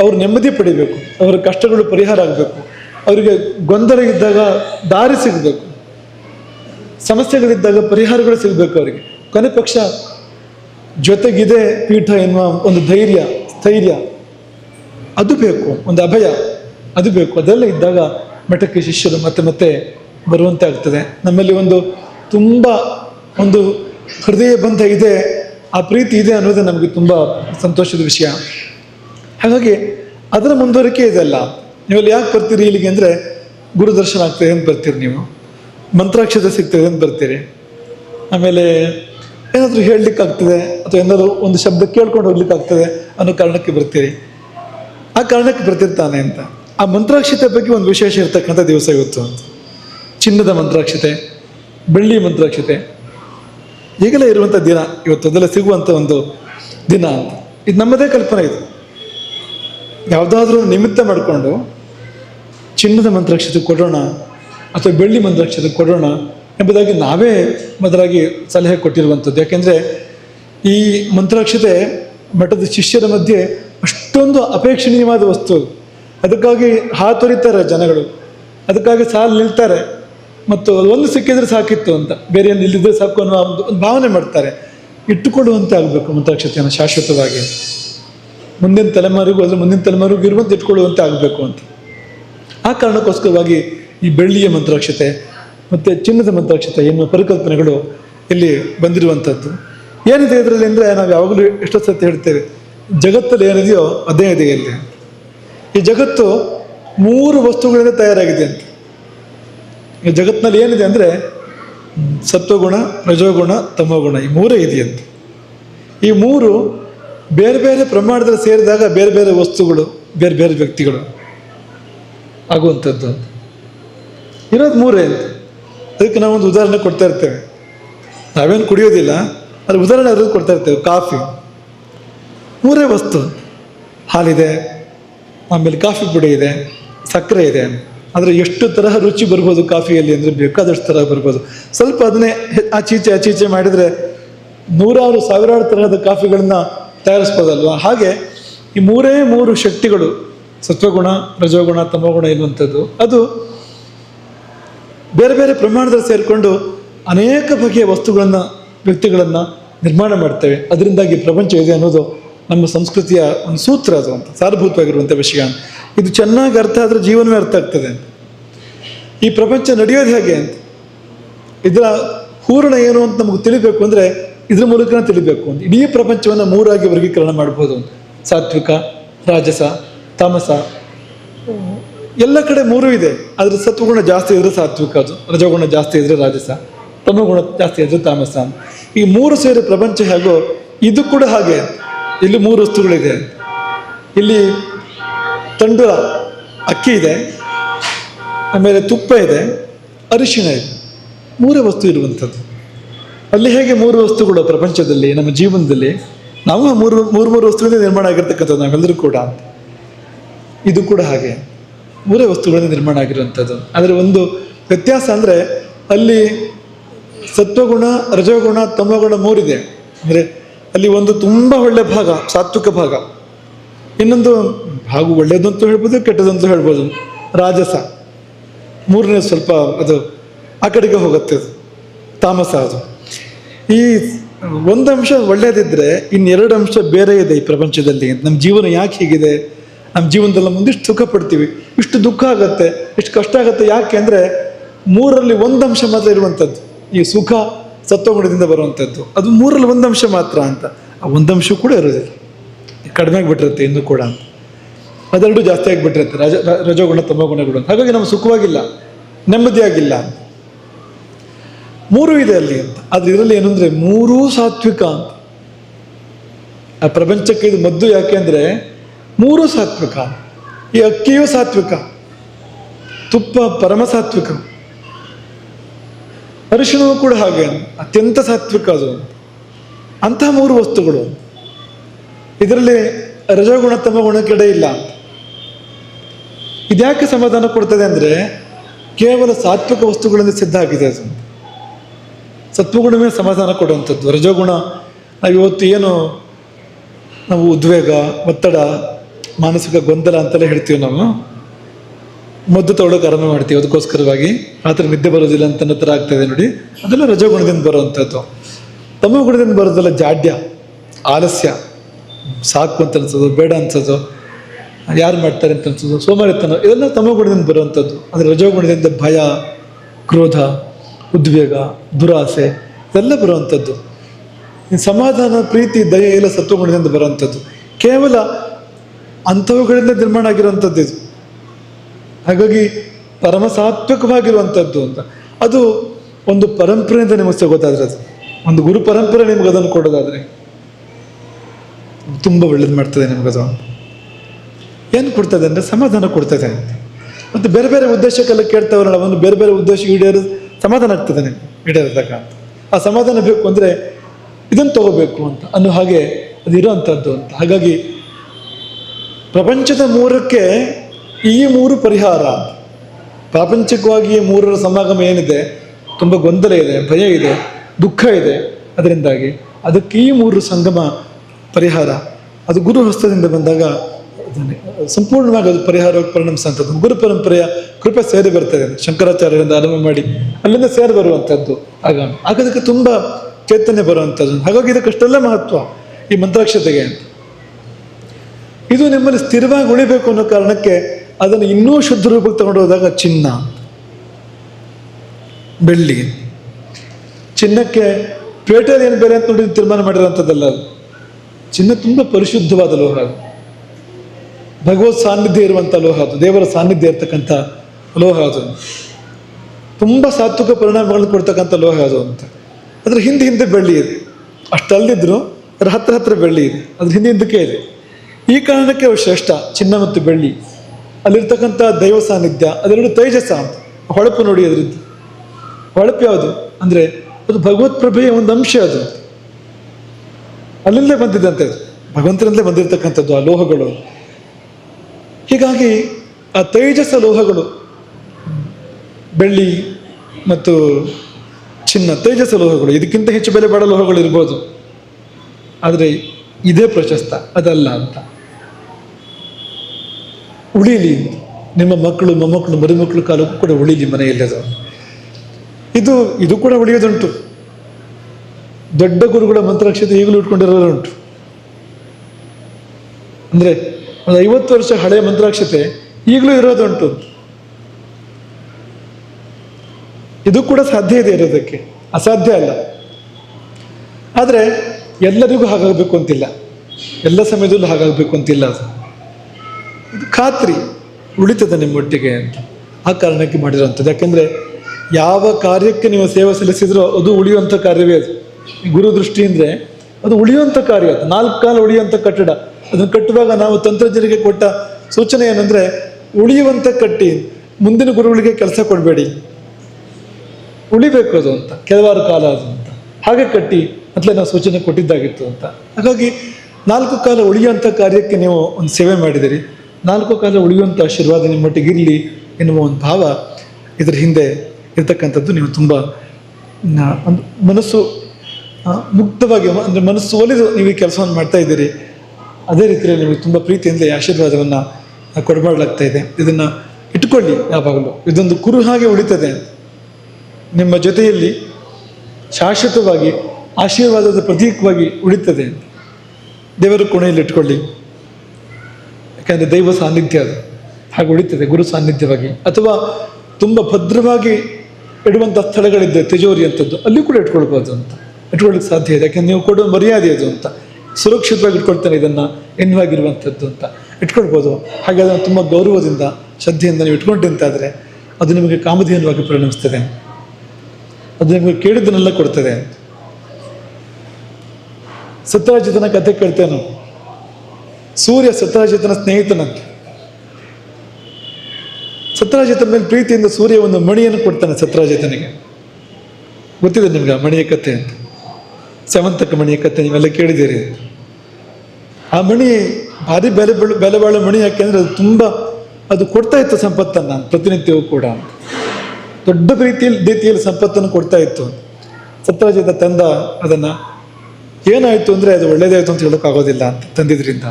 ಅವ್ರು ನೆಮ್ಮದಿ ಪಡಿಬೇಕು. ಅವರ ಕಷ್ಟಗಳು ಪರಿಹಾರ ಆಗಬೇಕು. ಅವರಿಗೆ ಗೊಂದಲ ಇದ್ದಾಗ ದಾರಿ ಸಿಗಬೇಕು. ಸಮಸ್ಯೆಗಳಿದ್ದಾಗ ಪರಿಹಾರಗಳು ಸಿಗಬೇಕು ಅವರಿಗೆ. ಕೊನೆ ಪಕ್ಷ ಜೊತೆಗಿದೆ ಪೀಠ ಎನ್ನುವ ಒಂದು ಧೈರ್ಯ, ಸ್ಥೈರ್ಯ. ಅದು ಬೇಕು, ಒಂದು ಅಭಯ. ಅದು ಬೇಕು. ಅದೆಲ್ಲ ಇದ್ದಾಗ ಮಠಕ್ಕೆ ಶಿಷ್ಯರು ಮತ್ತೆ ಮತ್ತೆ ಬರುವಂತೆ ಆಗ್ತದೆ. ನಮ್ಮಲ್ಲಿ ಒಂದು ತುಂಬ ಒಂದು ಹೃದಯ ಬಂಧ ಇದೆ. ಆ ಪ್ರೀತಿ ಇದೆ ಅನ್ನೋದು ನಮಗೆ ತುಂಬ ಸಂತೋಷದ ವಿಷಯ. ಹಾಗಾಗಿ ಅದರ ಮುಂದುವರಿಕೆ ಇದೆಲ್ಲ ನೀವಲ್ಲಿ ಯಾಕೆ ಬರ್ತೀರಿ ಇಲ್ಲಿಗೆ ಅಂದರೆ ಗುರುದರ್ಶನ ಆಗ್ತದೆ ಅಂತ ಬರ್ತೀರಿ ನೀವು. ಮಂತ್ರಾಕ್ಷತೆ ಸಿಗ್ತದೆ ಅಂತ ಬರ್ತೀರಿ. ಆಮೇಲೆ ಏನಾದರೂ ಹೇಳಲಿಕ್ಕಾಗ್ತದೆ ಅಥವಾ ಏನಾದರೂ ಒಂದು ಶಬ್ದ ಕೇಳ್ಕೊಂಡು ಹೋಗ್ಲಿಕ್ಕಾಗ್ತದೆ ಅನ್ನೋ ಕಾರಣಕ್ಕೆ ಬರ್ತೀರಿ. ಆ ಕಾರಣಕ್ಕೆ ಬರ್ತಿರ್ತಾನೆ ಅಂತ. ಆ ಮಂತ್ರಾಕ್ಷತೆ ಬಗ್ಗೆ ಒಂದು ವಿಶೇಷ ಇರ್ತಕ್ಕಂಥ ದಿವಸ ಇವತ್ತು ಅಂತ. ಚಿನ್ನದ ಮಂತ್ರಾಕ್ಷತೆ, ಬೆಳ್ಳಿ ಮಂತ್ರಾಕ್ಷತೆ, ಈಗಲೇ ಇರುವಂಥ ದಿನ ಇವತ್ತು, ಅದೆಲ್ಲ ಸಿಗುವಂಥ ಒಂದು ದಿನ ಅಂತ. ಇದು ನಮ್ಮದೇ ಕಲ್ಪನೆ ಇದು. ಯಾವುದಾದ್ರೂ ನಿಮಿತ್ತ ಮಾಡಿಕೊಂಡು ಚಿನ್ನದ ಮಂತ್ರಾಕ್ಷತೆ ಕೊಡೋಣ ಅಥವಾ ಬೆಳ್ಳಿ ಮಂತ್ರಾಕ್ಷತೆ ಕೊಡೋಣ ಎಂಬುದಾಗಿ ನಾವೇ ಮೊದಲಾಗಿ ಸಲಹೆ ಕೊಟ್ಟಿರುವಂಥದ್ದು. ಯಾಕೆಂದರೆ ಈ ಮಂತ್ರಾಕ್ಷತೆ ಮಠದ ಶಿಷ್ಯರ ಮಧ್ಯೆ ಅಷ್ಟೊಂದು ಅಪೇಕ್ಷಣೀಯವಾದ ವಸ್ತು. ಅದಕ್ಕಾಗಿ ಹಾತೊರಿತಾರೆ ಜನಗಳು. ಅದಕ್ಕಾಗಿ ಸಾಲು ನಿಲ್ತಾರೆ. ಮತ್ತು ಒಂದು ಸಿಕ್ಕಿದ್ರೆ ಸಾಕಿತ್ತು ಅಂತ. ಬೇರೆ ಏನು ಇಲ್ಲಿದ್ರೆ ಸಾಕು ಅನ್ನೋ ಒಂದು ಒಂದು ಭಾವನೆ ಮಾಡ್ತಾರೆ. ಇಟ್ಟುಕೊಳ್ಳುವಂತೆ ಆಗಬೇಕು ಮಂತ್ರಾಕ್ಷತೆಯನ್ನು ಶಾಶ್ವತವಾಗಿ. ಮುಂದಿನ ತಲೆಮಾರಿಗೂ ಅದ್ರ ಮುಂದಿನ ತಲೆಮಾರಿಗೂ ಇರುವಂತೆ ಇಟ್ಕೊಳ್ಳುವಂತೆ ಆಗಬೇಕು ಅಂತ. ಆ ಕಾರಣಕ್ಕೋಸ್ಕರವಾಗಿ ಈ ಬೆಳ್ಳಿಯ ಮಂತ್ರಾಕ್ಷತೆ ಮತ್ತು ಚಿನ್ನದ ಮಂತ್ರಾಕ್ಷತೆ ಎನ್ನುವ ಪರಿಕಲ್ಪನೆಗಳು ಇಲ್ಲಿ ಬಂದಿರುವಂಥದ್ದು. ಏನಿದೆ ಇದರಲ್ಲಿ ಅಂದರೆ ನಾವು ಯಾವಾಗಲೂ ಎಷ್ಟೋ ಸತಿ ಹೇಳ್ತೇವೆ, ಜಗತ್ತಲ್ಲಿ ಏನಿದೆಯೋ ಅದೇ ಇದೆ ಇಲ್ಲಿ. ಈ ಜಗತ್ತು ಮೂರು ವಸ್ತುಗಳಿಂದ ತಯಾರಾಗಿದೆ ಅಂತ. ಈ ಜಗತ್ತಿನಲ್ಲಿ ಏನಿದೆ ಅಂದರೆ ಸತ್ವಗುಣ, ರಜೋಗುಣ, ತಮೋಗುಣ ಈ ಮೂರೇ ಇದೆಯಂತೆ. ಈ ಮೂರು ಬೇರೆ ಬೇರೆ ಪ್ರಮಾಣದಲ್ಲಿ ಸೇರಿದಾಗ ಬೇರೆ ಬೇರೆ ವಸ್ತುಗಳು, ಬೇರೆ ಬೇರೆ ವ್ಯಕ್ತಿಗಳು ಆಗುವಂಥದ್ದು ಅಂತ. ಇರೋದು ಮೂರೇ ಅಂತ. ಅದಕ್ಕೆ ನಾವೊಂದು ಉದಾಹರಣೆ ಕೊಡ್ತಾ ಇರ್ತೇವೆ. ನಾವೇನು ಕುಡಿಯೋದಿಲ್ಲ ಅದ್ರ ಉದಾಹರಣೆ ಅದ್ರದ್ದು ಕೊಡ್ತಾ ಇರ್ತೇವೆ, ಕಾಫಿ. ಮೂರೇ ವಸ್ತು. ಹಾಲಿದೆ ಆಮೇಲೆ ಕಾಫಿ ಪುಡಿ ಇದೆ, ಸಕ್ಕರೆ ಇದೆ. ಆದರೆ ಎಷ್ಟು ತರಹ ರುಚಿ ಬರ್ಬೋದು ಕಾಫಿಯಲ್ಲಿ ಅಂದರೆ ಬೇಕಾದಷ್ಟು ತರಹ ಬರ್ಬೋದು. ಸ್ವಲ್ಪ ಅದನ್ನೇ ಆಚೀಚೆ ಆಚೀಚೆ ಮಾಡಿದರೆ ನೂರಾರು ಸಾವಿರಾರು ತರಹದ ಕಾಫಿಗಳನ್ನ ತಯಾರಿಸ್ಬೋದಲ್ವ? ಹಾಗೆ ಈ ಮೂರೇ ಮೂರು ಶಕ್ತಿಗಳು, ಸತ್ವಗುಣ, ರಜೋಗುಣ, ತಮೋಗುಣ ಎನ್ನುವಂಥದ್ದು ಅದು ಬೇರೆ ಬೇರೆ ಪ್ರಮಾಣದಲ್ಲಿ ಸೇರಿಕೊಂಡು ಅನೇಕ ಬಗೆಯ ವಸ್ತುಗಳನ್ನು, ವ್ಯಕ್ತಿಗಳನ್ನು ನಿರ್ಮಾಣ ಮಾಡ್ತೇವೆ. ಅದರಿಂದಾಗಿ ಪ್ರಪಂಚ ಇದೆ ಅನ್ನೋದು ನಮ್ಮ ಸಂಸ್ಕೃತಿಯ ಒಂದು ಸೂತ್ರ ಅದು ಅಂತ ಸಾರಭೂತವಾಗಿರುವಂಥ ವಿಷಯ ಇದು ಚೆನ್ನಾಗಿ ಅರ್ಥ ಆದರೆ ಜೀವನವೇ ಅರ್ಥ ಆಗ್ತದೆ ಈ ಪ್ರಪಂಚ ನಡೆಯೋದು ಹೇಗೆ ಅಂತ. ಇದರ ಪೂರ್ಣ ಏನು ಅಂತ ನಮಗೆ ತಿಳಿಬೇಕು ಅಂದರೆ ಇದ್ರ ಮೂಲಕನೇ ತಿಳಿಬೇಕು ಅಂತ. ಇಡೀ ಪ್ರಪಂಚವನ್ನು ಮೂರಾಗಿ ವರ್ಗೀಕರಣ ಮಾಡ್ಬೋದು ಅಂತ. ಸಾತ್ವಿಕ, ರಾಜಸ, ತಾಮಸ. ಎಲ್ಲ ಕಡೆ ಮೂರು ಇದೆ. ಆದರೆ ಸತ್ವಗುಣ ಜಾಸ್ತಿ ಇದ್ರೆ ಸಾತ್ವಿಕ ಅದು. ರಜಗುಣ ಜಾಸ್ತಿ ಇದ್ರೆ ರಾಜಸ. ತಮಗುಣ ಜಾಸ್ತಿ ಇದ್ರೆ ತಾಮಸ ಈ ಮೂರು ಸೇರಿ ಪ್ರಪಂಚ ಹೇಗೋ ಇದು ಕೂಡ ಹಾಗೆ ಇಲ್ಲಿ ಮೂರು ವಸ್ತುಗಳಿದೆ. ಇಲ್ಲಿ ತಂಡು, ಅಕ್ಕಿ ಇದೆ, ಆಮೇಲೆ ತುಪ್ಪ ಇದೆ, ಅರಿಶಿಣ ಇದೆ. ಮೂರೇ ವಸ್ತು ಇರುವಂಥದ್ದು. ಅಲ್ಲಿ ಹೇಗೆ ಮೂರು ವಸ್ತುಗಳು ಪ್ರಪಂಚದಲ್ಲಿ, ನಮ್ಮ ಜೀವನದಲ್ಲಿ? ನಾವು ಮೂರು ಮೂರು ಮೂರು ವಸ್ತುಗಳಿಂದ ನಿರ್ಮಾಣ ಆಗಿರ್ತಕ್ಕಂಥದ್ದು, ನಾವೆಲ್ಲರೂ ಕೂಡ. ಇದು ಕೂಡ ಹಾಗೆ. ಮೂರೇ ವಸ್ತುಗಳಿಂದ ನಿರ್ಮಾಣ ಆಗಿರುವಂಥದ್ದು. ಆದರೆ ಒಂದು ವ್ಯತ್ಯಾಸ ಅಂದರೆ ಅಲ್ಲಿ ಸತ್ವಗುಣ, ರಜೋಗುಣ, ತಮೋಗುಣ ಮೂರಿದೆ. ಅಂದರೆ ಅಲ್ಲಿ ಒಂದು ತುಂಬ ಒಳ್ಳೆ ಭಾಗ, ಸಾತ್ವಿಕ ಭಾಗ. ಇನ್ನೊಂದು ಭಾಗ ಒಳ್ಳೆಯದಂತೂ ಹೇಳ್ಬೋದು ಕೆಟ್ಟದಂತೂ ಹೇಳ್ಬೋದು. ರಾಜಸ. ಮೂರನೇ ಸ್ವಲ್ಪ ಅದು ಆ ಕಡೆಗೆ ಹೋಗುತ್ತೆ ಅದು. ತಾಮಸ ಅದು. ಈ ಒಂದು ಅಂಶ ಒಳ್ಳೆಯದಿದ್ದರೆ ಇನ್ನೆರಡು ಅಂಶ ಬೇರೆ ಇದೆ ಈ ಪ್ರಪಂಚದಲ್ಲಿ. ನಮ್ಮ ಜೀವನ ಯಾಕೆ ಹೀಗಿದೆ? ನಮ್ಮ ಜೀವನದಲ್ಲಿ ಮುಂದಿಷ್ಟು ಸುಖ ಪಡ್ತೀವಿ. ಇಷ್ಟು ದುಃಖ ಆಗುತ್ತೆ, ಇಷ್ಟು ಕಷ್ಟ ಆಗುತ್ತೆ ಯಾಕೆ ಅಂದರೆ ಮೂರರಲ್ಲಿ ಒಂದು ಅಂಶ ಮಾತ್ರ ಇರುವಂಥದ್ದು. ಈ ಸುಖ ಸತ್ವಗುಣದಿಂದ ಬರುವಂಥದ್ದು. ಅದು ಮೂರಲ್ಲಿ ಒಂದು ಅಂಶ ಮಾತ್ರ ಅಂತ. ಆ ಒಂದು ಅಂಶ ಕೂಡ ಇರೋದಿಲ್ಲ. ಕಡಿಮೆ ಆಗಿಬಿಟ್ಟಿರುತ್ತೆ ಇನ್ನೂ ಕೂಡ ಅಂತ. ಅದೆರಡು ಜಾಸ್ತಿ ಆಗಿಬಿಟ್ಟಿರುತ್ತೆ. ರಜ ರಜೋಗುಣ, ತಮೋಗುಣಗಳು ಅಂತ. ಹಾಗಾಗಿ ನಮ್ಗೆ ಸುಖವಾಗಿಲ್ಲ. ನೆಮ್ಮದಿಯಾಗಿಲ್ಲ ಮೂರು ಇದೆ ಅಲ್ಲಿ ಅಂತ. ಆದ್ರೆ ಇದರಲ್ಲಿ ಏನಂದ್ರೆ ಮೂರೂ ಸಾತ್ವಿಕ ಅಂತ. ಆ ಪ್ರಪಂಚಕ್ಕೆ ಇದು ಮದ್ದು ಯಾಕೆ ಅಂದರೆ ಮೂರೂ ಸಾತ್ವಿಕ. ಈ ಅಕ್ಕಿಯೂ ಸಾತ್ವಿಕ. ತುಪ್ಪ ಪರಮ ಸಾತ್ವಿಕ. ಅರಿಶಿಣವೂ ಕೂಡ ಹಾಗೆ. ಅತ್ಯಂತ ಸಾತ್ವಿಕ ಅದು. ಅಂತಹ ಮೂರು ವಸ್ತುಗಳು. ಇದರಲ್ಲಿ ರಜಗುಣ ತಮ್ಮ ಗುಣಕ್ಕೆಡೆ ಇಲ್ಲ. ಇದ್ಯಾಕೆ ಸಮಾಧಾನ ಕೊಡ್ತದೆ ಅಂದ್ರೆ ಕೇವಲ ಸಾತ್ವಿಕ ವಸ್ತುಗಳಿಂದ ಸಿದ್ಧ ಆಗಿದೆ ಅದು. ಸತ್ವಗುಣವೇ ಸಮಾಧಾನ ಕೊಡುವಂಥದ್ದು. ರಜಗುಣ ನಾವು ಇವತ್ತು ಏನು ನಾವು ಉದ್ವೇಗ, ಒತ್ತಡ, ಮಾನಸಿಕ ಗೊಂದಲ ಅಂತೆಲ್ಲ ಹೇಳ್ತೀವಿ ನಾವು. ಮದ್ದು ತಗೊಳ್ಳೋಕೆ ಆರಂಭ ಮಾಡ್ತೀವಿ. ಅದಕ್ಕೋಸ್ಕರವಾಗಿ ರಾತ್ರಿ ನಿದ್ದೆ ಬರೋದಿಲ್ಲ ಅಂತ ಅನ್ನೋ ಥರ ಆಗ್ತದೆ ನೋಡಿ. ಅದೆಲ್ಲ ರಜೋಗುಣದಿಂದ ಬರುವಂಥದ್ದು. ತಮ್ಮ ಗುಣದಿಂದ ಬರೋದೆಲ್ಲ ಜಾಡ್ಯ, ಆಲಸ್ಯ. ಸಾಕು ಅಂತ ಅನ್ಸೋದು, ಬೇಡ ಅನ್ಸೋದು. ಯಾರು ಮಾಡ್ತಾರೆ ಅಂತ ಅನ್ಸೋದು, ಸೋಮಾರಿತನ. ಇದೆಲ್ಲ ತಮ್ಮ ಗುಣದಿಂದ ಬರುವಂಥದ್ದು. ಅಂದರೆ ರಜೋಗುಣದಿಂದ ಭಯ, ಕ್ರೋಧ, ಉದ್ವೇಗ, ದುರಾಸೆ, ಇದೆಲ್ಲ ಬರುವಂಥದ್ದು. ಸಮಾಧಾನ, ಪ್ರೀತಿ, ದಯೆ ಎಲ್ಲ ಸತ್ವಗುಣದಿಂದ ಬರುವಂಥದ್ದು. ಕೇವಲ ಅಂಥವುಗಳಿಂದ ನಿರ್ಮಾಣ ಆಗಿರುವಂಥದ್ದು ಇದು. ಹಾಗಾಗಿ ಪರಮ ಸಾತ್ವಿಕವಾಗಿರುವಂಥದ್ದು ಅಂತ. ಅದು ಒಂದು ಪರಂಪರೆಯಿಂದ ನಿಮಗೆ ಸಿಗೋದಾದ್ರೆ ಅದು. ಒಂದು ಗುರು ಪರಂಪರೆ ನಿಮ್ಗೆ ಅದನ್ನು ಕೊಡೋದಾದ್ರೆ. ತುಂಬ ಒಳ್ಳೇದು ಮಾಡ್ತದೆ ನಿಮಗದು ಏನು ಕೊಡ್ತದೆ ಅಂದರೆ ಸಮಾಧಾನ ಕೊಡ್ತದೆ ಮತ್ತು ಬೇರೆ ಬೇರೆ ಉದ್ದೇಶಕ್ಕೆಲ್ಲ ಕೇಳ್ತಾವಲ್ಲ ಒಂದು ಬೇರೆ ಬೇರೆ ಉದ್ದೇಶ ಈಡೇರು ಸಮಾಧಾನ ಆಗ್ತದೆ ನಿಮ್ಗೆ, ಈಡೇರಿದಾಗ ಅಂತ. ಆ ಸಮಾಧಾನ ಬೇಕು ಅಂದರೆ ಇದನ್ನು ತಗೋಬೇಕು ಅಂತ, ಅನ್ನೋ ಹಾಗೆ ಅದು ಇರೋವಂಥದ್ದು ಅಂತ. ಹಾಗಾಗಿ ಪ್ರಪಂಚದ ಮೂರಕ್ಕೆ ಈ ಮೂರು ಪರಿಹಾರ, ಪ್ರಾಪಂಚಿಕವಾಗಿ ಈ ಮೂರರ ಸಮಾಗಮ ಏನಿದೆ, ತುಂಬ ಗೊಂದಲ ಇದೆ, ಭಯ ಇದೆ, ದುಃಖ ಇದೆ. ಅದರಿಂದಾಗಿ ಅದಕ್ಕೆ ಈ ಮೂರು ಸಂಗಮ ಪರಿಹಾರ. ಅದು ಗುರು ಹಸ್ತದಿಂದ ಬಂದಾಗ ಸಂಪೂರ್ಣವಾಗಿ ಅದು ಪರಿಹಾರ ಪರಿಣಮಿಸುವಂಥದ್ದು ಗುರು ಪರಂಪರೆಯ ಕೃಪೆ ಸೇರಿ ಬರ್ತದೆ ಶಂಕರಾಚಾರ್ಯರಿಂದ ಆರಂಭ ಮಾಡಿ ಅಲ್ಲಿಂದ ಸೇರಿ ಬರುವಂಥದ್ದು. ಆಗ ಆಗ ಅದಕ್ಕೆ ತುಂಬ ಚೈತನ್ಯ ಬರುವಂಥದ್ದು. ಹಾಗಾಗಿ ಇದಕ್ಕಷ್ಟೆಲ್ಲ ಮಹತ್ವ ಈ ಮಂತ್ರಾಕ್ಷತೆಗೆ ಇದು ನಿಮ್ಮಲ್ಲಿ ಸ್ಥಿರವಾಗಿ ಉಳಿಬೇಕು ಅನ್ನೋ ಕಾರಣಕ್ಕೆ ಅದನ್ನು ಇನ್ನೂ ಶುದ್ಧ ರೂಪಕ್ಕೆ ತಗೊಂಡು ಹೋದಾಗ ಚಿನ್ನ, ಬೆಳ್ಳಿ. ಚಿನ್ನಕ್ಕೆ ಪೇಟೆಯಲ್ಲಿ ಏನು ಬೆಲೆ ಅಂತ ನೋಡಿ ತೀರ್ಮಾನ ಮಾಡಿರೋಂಥದ್ದಲ್ಲ ಚಿನ್ನ ತುಂಬ ಪರಿಶುದ್ಧವಾದ ಲೋಹ ಅದು. ಭಗವತ್ ಸಾನ್ನಿಧ್ಯ ಇರುವಂಥ ಲೋಹ ಅದು, ದೇವರ ಸಾನ್ನಿಧ್ಯ ಇರ್ತಕ್ಕಂಥ ಲೋಹ ಅದು. ತುಂಬ ಸಾತ್ವಿಕ ಪರಿಣಾಮಗಳನ್ನು ಕೊಡ್ತಕ್ಕಂಥ ಲೋಹ ಅದು ಅಂತ. ಅದ್ರ ಹಿಂದೆ ಹಿಂದೆ ಬೆಳ್ಳಿ ಇದೆ. ಅಷ್ಟಲ್ಲದಿದ್ರು ಅದ್ರ ಹತ್ರ ಹತ್ರ ಬೆಳ್ಳಿ ಇದೆ. ಅದ್ರ ಹಿಂದೆ ಹಿಂದಕ್ಕೆ ಇದೆ. ಈ ಕಾರಣಕ್ಕೆ ಅವು ಶ್ರೇಷ್ಠ ಚಿನ್ನ ಮತ್ತು ಬೆಳ್ಳಿ. ಅಲ್ಲಿರ್ತಕ್ಕಂಥ ದೈವ ಸಾನ್ನಿಧ್ಯ, ಅದೆರಡು ತೇಜಸ್ಸ ಅಂತ ಹೊಳಪು ನೋಡಿ ಅದರದ್ದು ಹೊಳಪು ಯಾವುದು ಅಂದರೆ ಅದು ಭಗವತ್ ಪ್ರಭೆಯ ಒಂದು ಅಂಶ ಅದು. ಅಲ್ಲಿಂದಲೇ ಬಂದಿದ್ದಂತೆ ಭಗವಂತನಲ್ಲೇ ಬಂದಿರತಕ್ಕಂಥದ್ದು ಆ ಲೋಹಗಳು. ಹೀಗಾಗಿ ಆ ತೇಜಸ ಲೋಹಗಳು, ಬೆಳ್ಳಿ ಮತ್ತು ಚಿನ್ನ ತೇಜಸ ಲೋಹಗಳು, ಇದಕ್ಕಿಂತ ಹೆಚ್ಚು ಬೆಲೆ ಬಾಳ ಲೋಹಗಳು ಇರ್ಬೋದು. ಆದರೆ ಇದೇ ಪ್ರಶಸ್ತ, ಅದಲ್ಲ ಅಂತ. ಉಳಿಲಿ. ನಿಮ್ಮ ಮಕ್ಕಳು, ಮೊಮ್ಮಕ್ಕಳು ಮರಿಮಕ್ಕಳು ಕಾಲಕ್ಕೂ ಕೂಡ ಉಳಿಲಿ ಮನೆಯಲ್ಲಿ ಅದು. ಇದು ಇದು ಕೂಡ ಉಳಿಯೋದುಂಟು. ದೊಡ್ಡ ಗುರುಗಳ ಮಂತ್ರಾಕ್ಷತೆ ಈಗಲೂ ಇಟ್ಕೊಂಡಿರೋರುಂಟು ಅಂದರೆ ಒಂದು ಐವತ್ತು ವರ್ಷ ಹಳೆಯ ಮಂತ್ರಾಕ್ಷತೆ ಈಗಲೂ ಇರೋದುಂಟು. ಇದು ಕೂಡ ಸಾಧ್ಯ ಇದೆ ಇರೋದಕ್ಕೆ. ಅಸಾಧ್ಯ ಅಲ್ಲ. ಆದರೆ ಎಲ್ಲರಿಗೂ ಹಾಗಾಗಬೇಕು ಅಂತಿಲ್ಲ. ಎಲ್ಲ ಸಮಯದಲ್ಲೂ ಹಾಗಾಗಬೇಕು ಅಂತಿಲ್ಲ ಅದು. ಇದು ಖಾತ್ರಿ ಉಳಿತದೆ ನಿಮ್ಮೊಟ್ಟಿಗೆ ಅಂತ ಆ ಕಾರಣಕ್ಕೆ ಮಾಡಿರೋಂಥದ್ದು. ಯಾಕೆಂದರೆ ಯಾವ ಕಾರ್ಯಕ್ಕೆ ನೀವು ಸೇವೆ ಸಲ್ಲಿಸಿದ್ರೋ ಅದು ಉಳಿಯುವಂಥ ಕಾರ್ಯವೇ ಅದು. ಗುರು ದೃಷ್ಟಿ ಅಂದರೆ ಅದು ಉಳಿಯುವಂಥ ಕಾರ್ಯ ಅದು. ನಾಲ್ಕು ಕಾಲ ಉಳಿಯುವಂಥ ಕಟ್ಟಡ. ಅದನ್ನು ಕಟ್ಟುವಾಗ ನಾವು ತಂತ್ರಜ್ಞರಿಗೆ ಕೊಟ್ಟ ಸೂಚನೆ ಏನಂದರೆ ಉಳಿಯುವಂಥ ಕಟ್ಟಿ. ಮುಂದಿನ ಗುರುಗಳಿಗೆ ಕೆಲಸ ಕೊಡಬೇಡಿ. ಉಳಿಬೇಕು ಅದು ಅಂತ. ಕೆಲವಾರು ಕಾಲ ಅದು ಅಂತ. ಹಾಗೆ ಕಟ್ಟಿ ಅಂತಲೇ ನಾವು ಸೂಚನೆ ಕೊಟ್ಟಿದ್ದಾಗಿತ್ತು ಅಂತ. ಹಾಗಾಗಿ ನಾಲ್ಕು ಕಾಲ ಉಳಿಯುವಂಥ ಕಾರ್ಯಕ್ಕೆ ನೀವು ಒಂದು ಸೇವೆ ಮಾಡಿದಿರಿ ನಾಲ್ಕು ಕಾಲ ಉಳಿಯುವಂಥ ಆಶೀರ್ವಾದ ನಿಮ್ಮೊಟ್ಟಿಗಿರಲಿ ಎನ್ನುವ ಒಂದು ಭಾವ ಇದರ ಹಿಂದೆ ಇರ್ತಕ್ಕಂಥದ್ದು ನೀವು ತುಂಬ ಒಂದು ಮನಸ್ಸು ಮುಕ್ತವಾಗಿ ಅಂದರೆ ಮನಸ್ಸು ಒಲಿದು ನೀವು ಈ ಕೆಲಸವನ್ನು ಮಾಡ್ತಾ ಇದ್ದೀರಿ. ಅದೇ ರೀತಿಯಲ್ಲಿ ನಿಮಗೆ ತುಂಬ ಪ್ರೀತಿಯಿಂದ ಈ ಆಶೀರ್ವಾದವನ್ನು ಕೊಡಬಾಡ್ಲಾಗ್ತಾ ಇದೆ. ಇದನ್ನು ಇಟ್ಕೊಳ್ಳಿ ಯಾವಾಗಲೂ. ಇದೊಂದು ಕುರು ಹಾಗೆ ಉಳಿತದೆ ನಿಮ್ಮ ಜೊತೆಯಲ್ಲಿ ಶಾಶ್ವತವಾಗಿ ಆಶೀರ್ವಾದದ ಪ್ರತೀಕವಾಗಿ ಉಳಿತದೆ ದೇವರ ಕೋಣೆಯಲ್ಲಿ ಇಟ್ಕೊಳ್ಳಿ ಯಾಕಂದರೆ ದೈವ ಸಾನ್ನಿಧ್ಯ ಅದು. ಹಾಗೆ ಉಳಿತದೆ ಗುರು ಸಾನ್ನಿಧ್ಯವಾಗಿ. ಅಥವಾ ತುಂಬ ಭದ್ರವಾಗಿ ಇಡುವಂಥ ಸ್ಥಳಗಳಿದ್ದೆ ತಿಜೋರಿ ಅಂಥದ್ದು ಅಲ್ಲಿ ಕೂಡ ಇಟ್ಕೊಳ್ಬೋದು ಅಂತ. ಇಟ್ಕೊಳ್ಳಿಕ್ಕೆ ಸಾಧ್ಯ ಇದೆ. ಯಾಕಂದ್ರೆ ನೀವು ಕೊಡೋ ಮರ್ಯಾದೆ ಅದು ಅಂತ. ಸುರಕ್ಷಿತವಾಗಿ ಇಟ್ಕೊಳ್ತಾನೆ ಇದನ್ನು ಎನ್ನುವಾಗಿರುವಂಥದ್ದು ಅಂತ. ಇಟ್ಕೊಳ್ಬೋದು. ಹಾಗೆ ಅದನ್ನು ತುಂಬ ಗೌರವದಿಂದ, ಶ್ರದ್ಧೆಯಿಂದ ನೀವು ಇಟ್ಕೊಂಡೆ ಅಂತಾದರೆ ಅದು ನಿಮಗೆ ಕಾಮಧೇಯವಾಗಿ ಪರಿಣಮಿಸ್ತದೆ. ಅದು ನಿಮಗೆ ಕೇಳಿದ್ದನ್ನೆಲ್ಲ ಕೊಡ್ತದೆ. ಸತ್ಯರಾಜಿತನ ಕಥೆ ಕೇಳ್ತೇನೋ. ಸೂರ್ಯ ಸತ್ರಾಜಿತನ ಸ್ನೇಹಿತನಂತೆ. ಸತ್ರಾಜಿತ ಮೇಲೆ ಪ್ರೀತಿಯಿಂದ ಸೂರ್ಯ ಒಂದು ಮಣಿಯನ್ನು ಕೊಡ್ತಾನೆ ಸತ್ರಾಜಿತನಿಗೆ ಗೊತ್ತಿದೆ ನಿಮ್ಗೆ ಆ ಮಣಿಯ ಕಥೆ ಅಂತ? ಸೆವಂತಕ ಮಣಿಯ ಕಥೆ ನೀವೆಲ್ಲ ಕೇಳಿದ್ದೀರಿ ಆ ಮಣಿ ಭಾರಿ ಬೆಲೆ ಬೆಲೆ ಬಾಳೋ ಮಣಿ ಯಾಕೆಂದ್ರೆ ಅದು ತುಂಬ, ಅದು ಕೊಡ್ತಾ ಇತ್ತು ಸಂಪತ್ತನ್ನು ಪ್ರತಿನಿತ್ಯವೂ ಕೂಡ. ದೊಡ್ಡ ರೀತಿಯಲ್ಲಿ ರೀತಿಯಲ್ಲಿ ಸಂಪತ್ತನ್ನು ಕೊಡ್ತಾ ಇತ್ತು. ಸತ್ರಾಜಿತ ತಂದ ಅದನ್ನು, ಏನಾಯಿತು ಅಂದರೆ ಅದು ಒಳ್ಳೇದಾಯಿತು ಅಂತ ಹೇಳೋಕ್ಕಾಗೋದಿಲ್ಲ ಅಂತ ತಂದಿದ್ರಿಂದ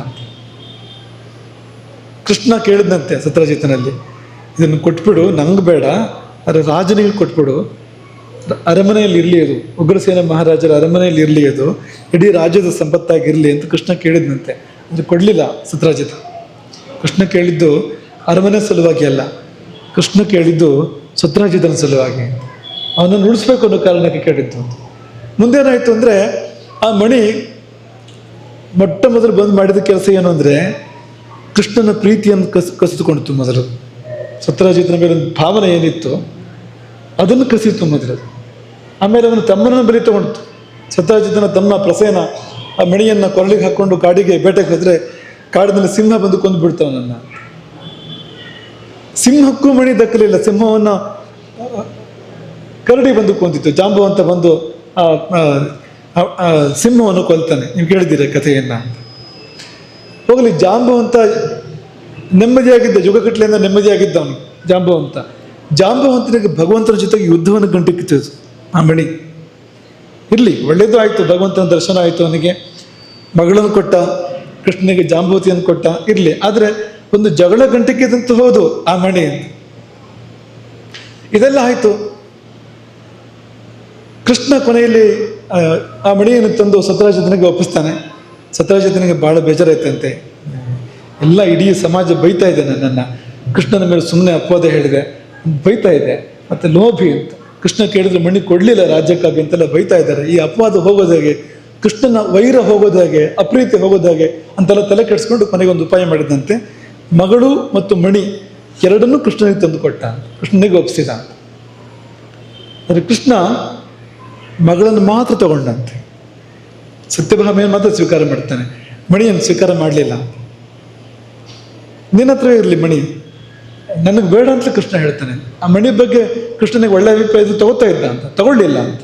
ಕೃಷ್ಣ ಕೇಳಿದಂತೆ ಸತ್ರಾಜಿತನಲ್ಲಿ. ಇದನ್ನು ಕೊಟ್ಬಿಡು, ನಂಗೆ ಬೇಡ. ಅದು ರಾಜನಿಗೆ ಕೊಟ್ಬಿಡು. ಅರಮನೆಯಲ್ಲಿ ಇರಲಿ ಅದು. ಉಗ್ರಸೇನ ಮಹಾರಾಜರ ಅರಮನೆಯಲ್ಲಿ ಇರಲಿ ಅದು. ಇಡೀ ರಾಜ್ಯದ ಸಂಪತ್ತಾಗಿರಲಿ ಅಂತ ಕೃಷ್ಣ ಕೇಳಿದ್ನಂತೆ. ಅದು ಕೊಡಲಿಲ್ಲ ಸತ್ರಾಜಿತ. ಕೃಷ್ಣ ಕೇಳಿದ್ದು, ಅರಮನೆ ಸಲುವಾಗಿ ಅಲ್ಲ. ಕೃಷ್ಣ ಕೇಳಿದ್ದು, ಸತ್ರಾಜಿತನ ಸಲುವಾಗಿ. ಅವನನ್ನು ಉಳಿಸ್ಬೇಕು ಅನ್ನೋ ಕಾರಣಕ್ಕೆ ಕೇಳಿದ್ದು. ಮುಂದೇನಾಯಿತು ಅಂದರೆ, ಆ ಮಣಿ ಮೊಟ್ಟ ಮೊದಲು ಬಂದು ಮಾಡಿದ ಕೆಲಸ ಏನು ಅಂದರೆ ಕೃಷ್ಣನ ಪ್ರೀತಿಯನ್ನು ಕಸ್ ಕಸಿದುಕೊಂಡಿತು ಮೊದಲು. ಸತ್ಯರಾಜಿತನ ಮೇಲೆ ಒಂದು ಭಾವನೆ ಏನಿತ್ತು ಅದನ್ನು ಕಸಿತು ಮೊದಲು. ಆಮೇಲೆ ಅವನು ತಮ್ಮನನ್ನು ಬಲಿ ತಗೊಂಡಿತು ಸತ್ಯರಾಜಿತನ ತಮ್ಮ ಪ್ರಸೇನ ಆ ಮಣಿಯನ್ನು ಕೊರಳಿಗೆ ಹಾಕ್ಕೊಂಡು ಕಾಡಿಗೆ ಬೇಟೆಗೆ ಹೋದರೆ ಕಾಡಿನಲ್ಲಿ ಸಿಂಹ ಬಂದು ಕೊಂದು ಬಿಡ್ತಾವನನ್ನು ಸಿಂಹಕ್ಕೂ ಮಣಿ ದಕ್ಕಲಿಲ್ಲ. ಸಿಂಹವನ್ನು ಕರಡಿ ಬಂದು ಕೊಂದಿತ್ತು. ಬಂದು ಆ, ಆ, ಆ, ಸಿಂಹವನ್ನು ಕೊಲ್ತಾನೆ. ನೀವು ಕೇಳಿದ್ದೀರ ಕಥೆಯನ್ನ ಹೋಗಲಿ ಜಾಂಬವಂತ ನೆಮ್ಮದಿಯಾಗಿದ್ದ ಯುಗಕಟ್ಲೆಯಿಂದ ನೆಮ್ಮದಿಯಾಗಿದ್ದ ಅವನು ಜಾಂಬುವಂತ ಜಾಂಬವಂತನಿಗೆ ಭಗವಂತನ ಜೊತೆಗೆ ಯುದ್ಧವನ್ನು ಗಂಟಿಕ್ಕಿತ್ತು ಆ ಮಣಿ ಇರಲಿ ಒಳ್ಳೇದು ಆಯಿತು, ಭಗವಂತನ ದರ್ಶನ ಆಯಿತು ಅವನಿಗೆ. ಮಗಳನ್ನು ಕೊಟ್ಟ, ಕೃಷ್ಣನಿಗೆ ಜಾಂಬುವತಿಯನ್ನು ಕೊಟ್ಟ, ಇರಲಿ. ಆದರೆ ಒಂದು ಜಗಳ ಗಂಟಿಕ್ಕಿದಂತೂ ಹೌದು ಆ ಮಣಿ ಅಂತ ಇದೆಲ್ಲ ಆಯಿತು. ಕೃಷ್ಣ ಕೊನೆಯಲ್ಲಿ, ಆ ಮಣಿಯನ್ನು ತಂದು ಸತರಾಜನಿಗೆ ಒಪ್ಪಿಸ್ತಾನೆ. ಸತ್ಯರಾಜತನಿಗೆ ಭಾಳ ಬೇಜಾರಾಯ್ತಂತೆ. ಎಲ್ಲ ಇಡೀ ಸಮಾಜ ಬೈತಾ ಇದೆ ನನ್ನನ್ನು. ಕೃಷ್ಣನ ಮೇಲೆ ಸುಮ್ಮನೆ ಅಪವಾದ ಹೇಳಿದೆ ಬೈತಾ ಇದೆ. ಮತ್ತು ಲೋಭಿ ಅಂತ. ಕೃಷ್ಣ ಕೇಳಿದ್ರೆ ಮಣ್ಣಿ ಕೊಡಲಿಲ್ಲ ರಾಜ್ಯಕ್ಕಾಗಿ ಅಂತೆಲ್ಲ ಬೈತಾ ಇದ್ದಾರೆ. ಈ ಅಪವಾದ ಹೋಗೋದಾಗೆ ಹೇಗೆ? ಕೃಷ್ಣನ ವೈರ ಹೋಗೋದಾಗೆ ಅಪ್ರೀತಿ ಹೋಗೋದಾಗೆ ಹೇಗೆ? ಅಂತೆಲ್ಲ ತಲೆ ಕೆಡಿಸ್ಕೊಂಡು ಕೊನೆಗೆ ಒಂದು ಉಪಾಯ ಮಾಡಿದಂತೆ ಮಗಳು ಮತ್ತು ಮಣಿ ಎರಡನ್ನೂ ಕೃಷ್ಣನಿಗೆ ತಂದು ಕೊಟ್ಟ ಕೃಷ್ಣನಿಗೆ ಒಪ್ಪಿಸಿದ ಅಂದರೆ ಕೃಷ್ಣ ಮಗಳನ್ನು ಮಾತ್ರ ತಗೊಂಡಂತೆ. ಸತ್ಯಭಾಮೆಯನ್ನು ಮಾತ್ರ ಸ್ವೀಕಾರ ಮಾಡ್ತಾನೆ. ಮಣಿಯನ್ನು ಸ್ವೀಕಾರ ಮಾಡಲಿಲ್ಲ. ನಿನ್ನ ಹತ್ರ ಇರಲಿ ಮಣಿ. ನನಗೆ ಬೇಡ ಅಂತ ಕೃಷ್ಣ ಹೇಳ್ತಾನೆ. ಆ ಮಣಿ ಬಗ್ಗೆ ಕೃಷ್ಣನಿಗೆ ಒಳ್ಳೆ ಅಭಿಪ್ರಾಯ ಇದ್ದು ತಗೋತಾ ಇದ್ದ ಅಂತ. ತಗೊಳ್ಳಿಲ್ಲ ಅಂತ.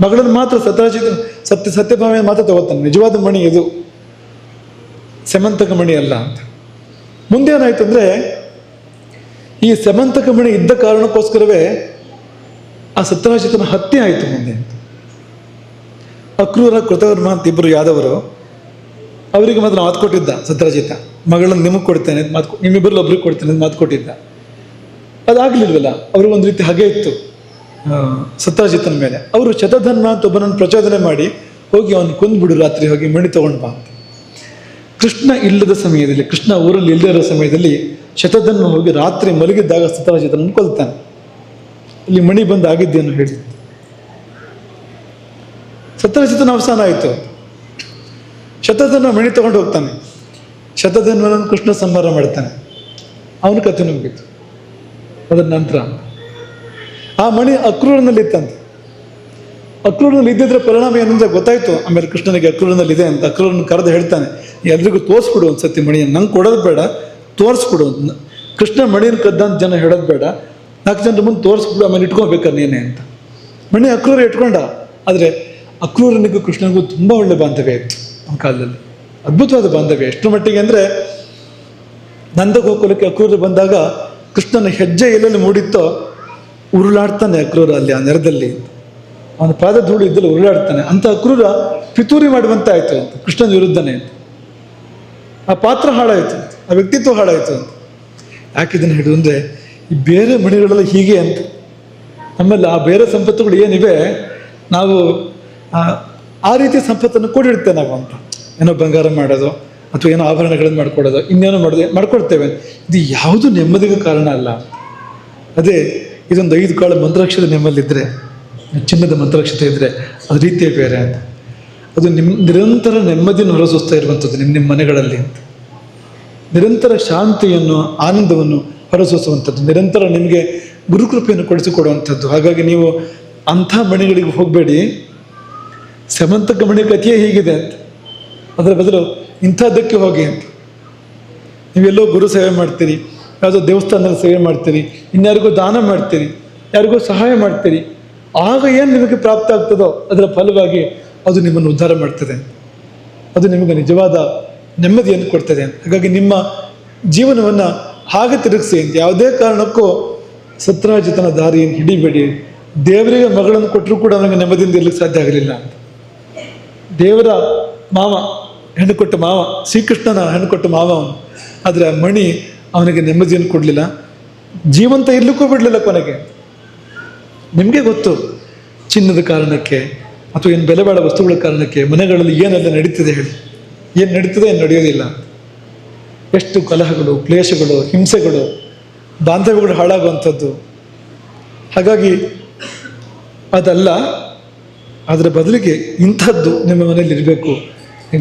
ಮಗಳನ್ನು ಮಾತ್ರ ಸತ್ಯಜಿತ್ ಸತ್ಯ ಸತ್ಯಭಾಮೆಯನ್ನು ಮಾತ್ರ ತಗೋತಾನೆ. ನಿಜವಾದ ಮಣಿ ಇದು. ಸೆಮಂತಕ ಮಣಿ ಅಲ್ಲ ಅಂತ. ಮುಂದೆ ಏನಾಯ್ತು ಅಂದರೆ, ಈ ಸಮಂತಕ ಮಣಿ ಇದ್ದ ಕಾರಣಕ್ಕೋಸ್ಕರವೇ ಆ ಸತ್ಯರಾಜಿತನ ಹತ್ಯೆ ಆಯಿತು ಮುಂದೆ ಅಂತ. ಅಕ್ರೂರ ಕೃತವರ್ಮ ಅಂತ ಇಬ್ಬರು ಯಾದವರು, ಅವರಿಗೆ ಮಾತ್ರ ಮಾತು ಕೊಟ್ಟಿದ್ದ ಸತ್ರಾಜಿತ. ಮಗಳನ್ನು ನಿಮಗೆ ಕೊಡ್ತೇನೆ ಮಾತು ನಿಮ್ಮಿಬ್ಬರಲ್ಲಿ ಒಬ್ರಿಗೆ ಕೊಡ್ತೇನೆ ಅಂತ ಮಾತು ಕೊಟ್ಟಿದ್ದ. ಅದಾಗಲಿಲ್ವಲ್ಲ ಅವ್ರಿಗೆ ಒಂದು ರೀತಿ ಹಾಗೆ ಇತ್ತು ಸತ್ರಾಜಿತನ ಮೇಲೆ. ಅವರು ಶತಧನ್ಮ ಅಂತ ಒಬ್ಬನನ್ನು ಪ್ರಚೋದನೆ ಮಾಡಿ, ಹೋಗಿ ಅವನು ಕುಂದ್ಬಿಡು ರಾತ್ರಿ, ಹೋಗಿ ಮಣಿ ತಗೊಂಡು ಬಾ ಅಂತ. ಕೃಷ್ಣ ಇಲ್ಲದ ಸಮಯದಲ್ಲಿ, ಕೃಷ್ಣ ಊರಲ್ಲಿ ಇಲ್ಲದೇ ಇರೋ ಸಮಯದಲ್ಲಿ ಶತಧನ್ಮ ಹೋಗಿ ರಾತ್ರಿ ಮಲಗಿದ್ದಾಗ ಸತ್ರಾಜಿತನನ್ನು ಕೊಲ್ತಾನೆ. ಇಲ್ಲಿ ಮಣಿ ಬಂದು ಆಗಿದ್ದೇನು ಹೇಳಿ ಸತ್ಯಜಿತನ ಅವಸಾನ ಆಯಿತು. ಶತಧನ್ವ ಮಣಿ ತಗೊಂಡು ಹೋಗ್ತಾನೆ. ಶತಧನ್ವನನ್ನು ಕೃಷ್ಣ ಸಂಹಾರ ಮಾಡ್ತಾನೆ. ಅವನ ಕಥೆ ನಂಬಿತು ಅದರ ನಂತರ ಆ ಮಣಿ ಅಕ್ರೂರನಲ್ಲಿತ್ತಂತೆ ಅಕ್ರೂರನಲ್ಲಿ ಇದ್ದಿದ್ರೆ ಪರಿಣಾಮ ಏನಂದ್ರೆ ಗೊತ್ತಾಯ್ತು. ಆಮೇಲೆ ಕೃಷ್ಣನಿಗೆ ಅಕ್ರೂರನಲ್ಲಿ ಇದೆ ಅಂತ ಅಕ್ರೂರನ್ನು ಕರೆದು ಹೇಳ್ತಾನೆ, ಎಲ್ರಿಗೂ ತೋರಿಸ್ಬಿಡು ಒಂದು ಸತಿ ಮಣಿಯನ್ನು ನಂಗೆ ಕೊಡೋದು ಬೇಡ, ತೋರಿಸ್ಬಿಡು ಅಂತ. ಕೃಷ್ಣ ಮಣಿಯನ್ನು ಕದ್ದ ಅಂತ ಜನ ಹೇಳೋದು ಬೇಡ. ನಾಲ್ಕು ಜನರ ಮುಂದೆ ತೋರಿಸ್ಬಿಡು, ಆಮೇಲೆ ಇಟ್ಕೊಬೇಕಾ ನೀನೆ ಅಂತ. ಮಣಿ ಅಕ್ರೂರ ಇಟ್ಕೊಂಡ. ಆದರೆ ಅಕ್ರೂರನಿಗೂ ಕೃಷ್ಣನಿಗೂ ತುಂಬ ಒಳ್ಳೆ ಬಾಂಧವ್ಯ ಇತ್ತು ಆ ಕಾಲದಲ್ಲಿ. ಅದ್ಭುತವಾದ ಬಾಂಧವ್ಯ. ಎಷ್ಟು ಮಟ್ಟಿಗೆ ಅಂದರೆ ನಂದಗೋಕುಲಕ್ಕೆ ಅಕ್ರೂರ ಬಂದಾಗ ಕೃಷ್ಣನ ಹೆಜ್ಜೆ ಎಲ್ಲೆಲ್ಲಿ ಮೂಡಿತ್ತೋ ಉರುಳಾಡ್ತಾನೆ ಅಕ್ರೂರ ಅಲ್ಲಿ ಆ ನೆರದಲ್ಲಿ. ಅವನ ಪಾದ ಧೂಳು ಇದ್ದಲ್ಲಿ ಉರುಳಾಡ್ತಾನೆ. ಅಂತ ಅಕ್ರೂರ ಪಿತೂರಿ ಮಾಡುವಂತಾಯ್ತು. ಅಂತ ಕೃಷ್ಣನ ವಿರುದ್ಧನೇ. ಅಂತ ಆ ಪಾತ್ರ ಹಾಳಾಯಿತು. ಆ ವ್ಯಕ್ತಿತ್ವ ಹಾಳಾಯಿತು ಅಂತ. ಯಾಕೆ ಇದನ್ನು ಹಿಡಿದು ಅಂದರೆ ಈ ಬೇರೆ ಮಣಿಗಳೆಲ್ಲ ಹೀಗೆ ಅಂತ. ನಮ್ಮಲ್ಲಿ ಆ ಬೇರೆ ಸಂಪತ್ತುಗಳು ಏನಿವೆ, ನಾವು ಆ ಆ ರೀತಿಯ ಸಂಪತ್ತನ್ನು ಕೂಡಿಡ್ತೇವೆ ನಾವು ಅಂತ. ಏನೋ ಬಂಗಾರ ಮಾಡೋದು, ಅಥವಾ ಏನೋ ಆಭರಣಗಳನ್ನು ಮಾಡ್ಕೊಡೋದು, ಇನ್ನೇನೋ ಮಾಡೋದು, ಮಾಡ್ಕೊಡ್ತೇವೆ. ಇದು ಯಾವುದು ನೆಮ್ಮದಿಗೂ ಕಾರಣ ಅಲ್ಲ. ಅದೇ, ಇದೊಂದು ಐದು ಕಾಳು ಮಂತ್ರಾಕ್ಷರ ನಿಮ್ಮಲ್ಲಿದ್ದರೆ ಚಿನ್ನದ ಮಂತ್ರಾಕ್ಷತೆ ಇದ್ದರೆ ಅದು ರೀತಿಯೇ ಬೇರೆ ಅಂತ. ಅದು ನಿಮ್ಮ ನಿರಂತರ ನೆಮ್ಮದಿಯನ್ನು ಹೊರಸೂಸ್ತಾ ಇರುವಂಥದ್ದು ನಿಮ್ಮ ನಿಮ್ಮ ಮನೆಗಳಲ್ಲಿ ಅಂತ. ನಿರಂತರ ಶಾಂತಿಯನ್ನು, ಆನಂದವನ್ನು ಹೊರಸೂಸುವಂಥದ್ದು, ನಿರಂತರ ನಿಮಗೆ ಗುರುಕೃಪೆಯನ್ನು ಕೊಡಿಸಿಕೊಡುವಂಥದ್ದು. ಹಾಗಾಗಿ ನೀವು ಅಂಥ ಮನೆಗಳಿಗೆ ಹೋಗಬೇಡಿ. ಸಮಂತಕ ಗಮಣಿ ಕಥೆಯೇ ಹೀಗಿದೆ ಅಂತ. ಅದರ ಬದಲು ಇಂಥದ್ದಕ್ಕೆ ಹೋಗಿ ಅಂತ. ನೀವೆಲ್ಲೋ ಗುರು ಸೇವೆ ಮಾಡ್ತೀರಿ, ಯಾವುದೋ ದೇವಸ್ಥಾನದಲ್ಲಿ ಸೇವೆ ಮಾಡ್ತೀರಿ, ಇನ್ಯಾರಿಗೂ ದಾನ ಮಾಡ್ತೀರಿ, ಯಾರಿಗೂ ಸಹಾಯ ಮಾಡ್ತೀರಿ, ಆಗ ಏನು ನಿಮಗೆ ಪ್ರಾಪ್ತ ಆಗ್ತದೋ ಅದರ ಫಲವಾಗಿ ಅದು ನಿಮ್ಮನ್ನು ಉದ್ಧಾರ ಮಾಡ್ತದೆ. ಅದು ನಿಮಗೆ ನಿಜವಾದ ನೆಮ್ಮದಿಯನ್ನು ಕೊಡ್ತದೆ. ಹಾಗಾಗಿ ನಿಮ್ಮ ಜೀವನವನ್ನು ಹಾಗೆ ತಿರುಗಿಸಿ ಅಂತ. ಯಾವುದೇ ಕಾರಣಕ್ಕೂ ಸತ್ರಾಜಿತನ ದಾರಿಯನ್ನು ಹಿಡಿಬೇಡಿ. ದೇವರಿಗೆ ಮಗಳನ್ನು ಕೊಟ್ಟರೂ ಕೂಡ ನನಗೆ ನೆಮ್ಮದಿಯಿಂದ ಇರಲಿಕ್ಕೆ ಸಾಧ್ಯ ಆಗಲಿಲ್ಲ ಅಂತ. ದೇವರ ಮಾವ ಹೆಣ್ಣು ಕೊಟ್ಟ ಮಾವ, ಶ್ರೀಕೃಷ್ಣನ ಹೆಣ್ಣು ಕೊಟ್ಟ ಮಾವ ಅವನು. ಆದರೆ ಮಣಿ ಅವನಿಗೆ ನೆಮ್ಮದಿಯನ್ನು ಕೊಡಲಿಲ್ಲ. ಜೀವಂತ ಇರ್ಲಿಕ್ಕೂ ಬಿಡಲಿಲ್ಲ ಕೊನೆಗೆ. ನಿಮಗೆ ಗೊತ್ತು, ಚಿನ್ನದ ಕಾರಣಕ್ಕೆ ಅಥವಾ ಏನು ಬೆಲೆ ಬಾಳ ವಸ್ತುಗಳ ಕಾರಣಕ್ಕೆ ಮನೆಗಳಲ್ಲಿ ಏನೆಲ್ಲ ನಡೀತಿದೆ ಹೇಳಿ. ಏನು ನಡೀತದೆ, ಏನು ನಡೆಯೋದಿಲ್ಲ. ಎಷ್ಟು ಕಲಹಗಳು, ಕ್ಲೇಶಗಳು, ಹಿಂಸೆಗಳು, ಬಾಂಧವ್ಯಗಳು ಹಾಳಾಗುವಂಥದ್ದು. ಹಾಗಾಗಿ ಅದಲ್ಲ ಅದರ ಬದಲಿಗೆ ಇಂಥದ್ದು ನಿಮ್ಮ ಮನೇಲಿ ಇರಬೇಕು.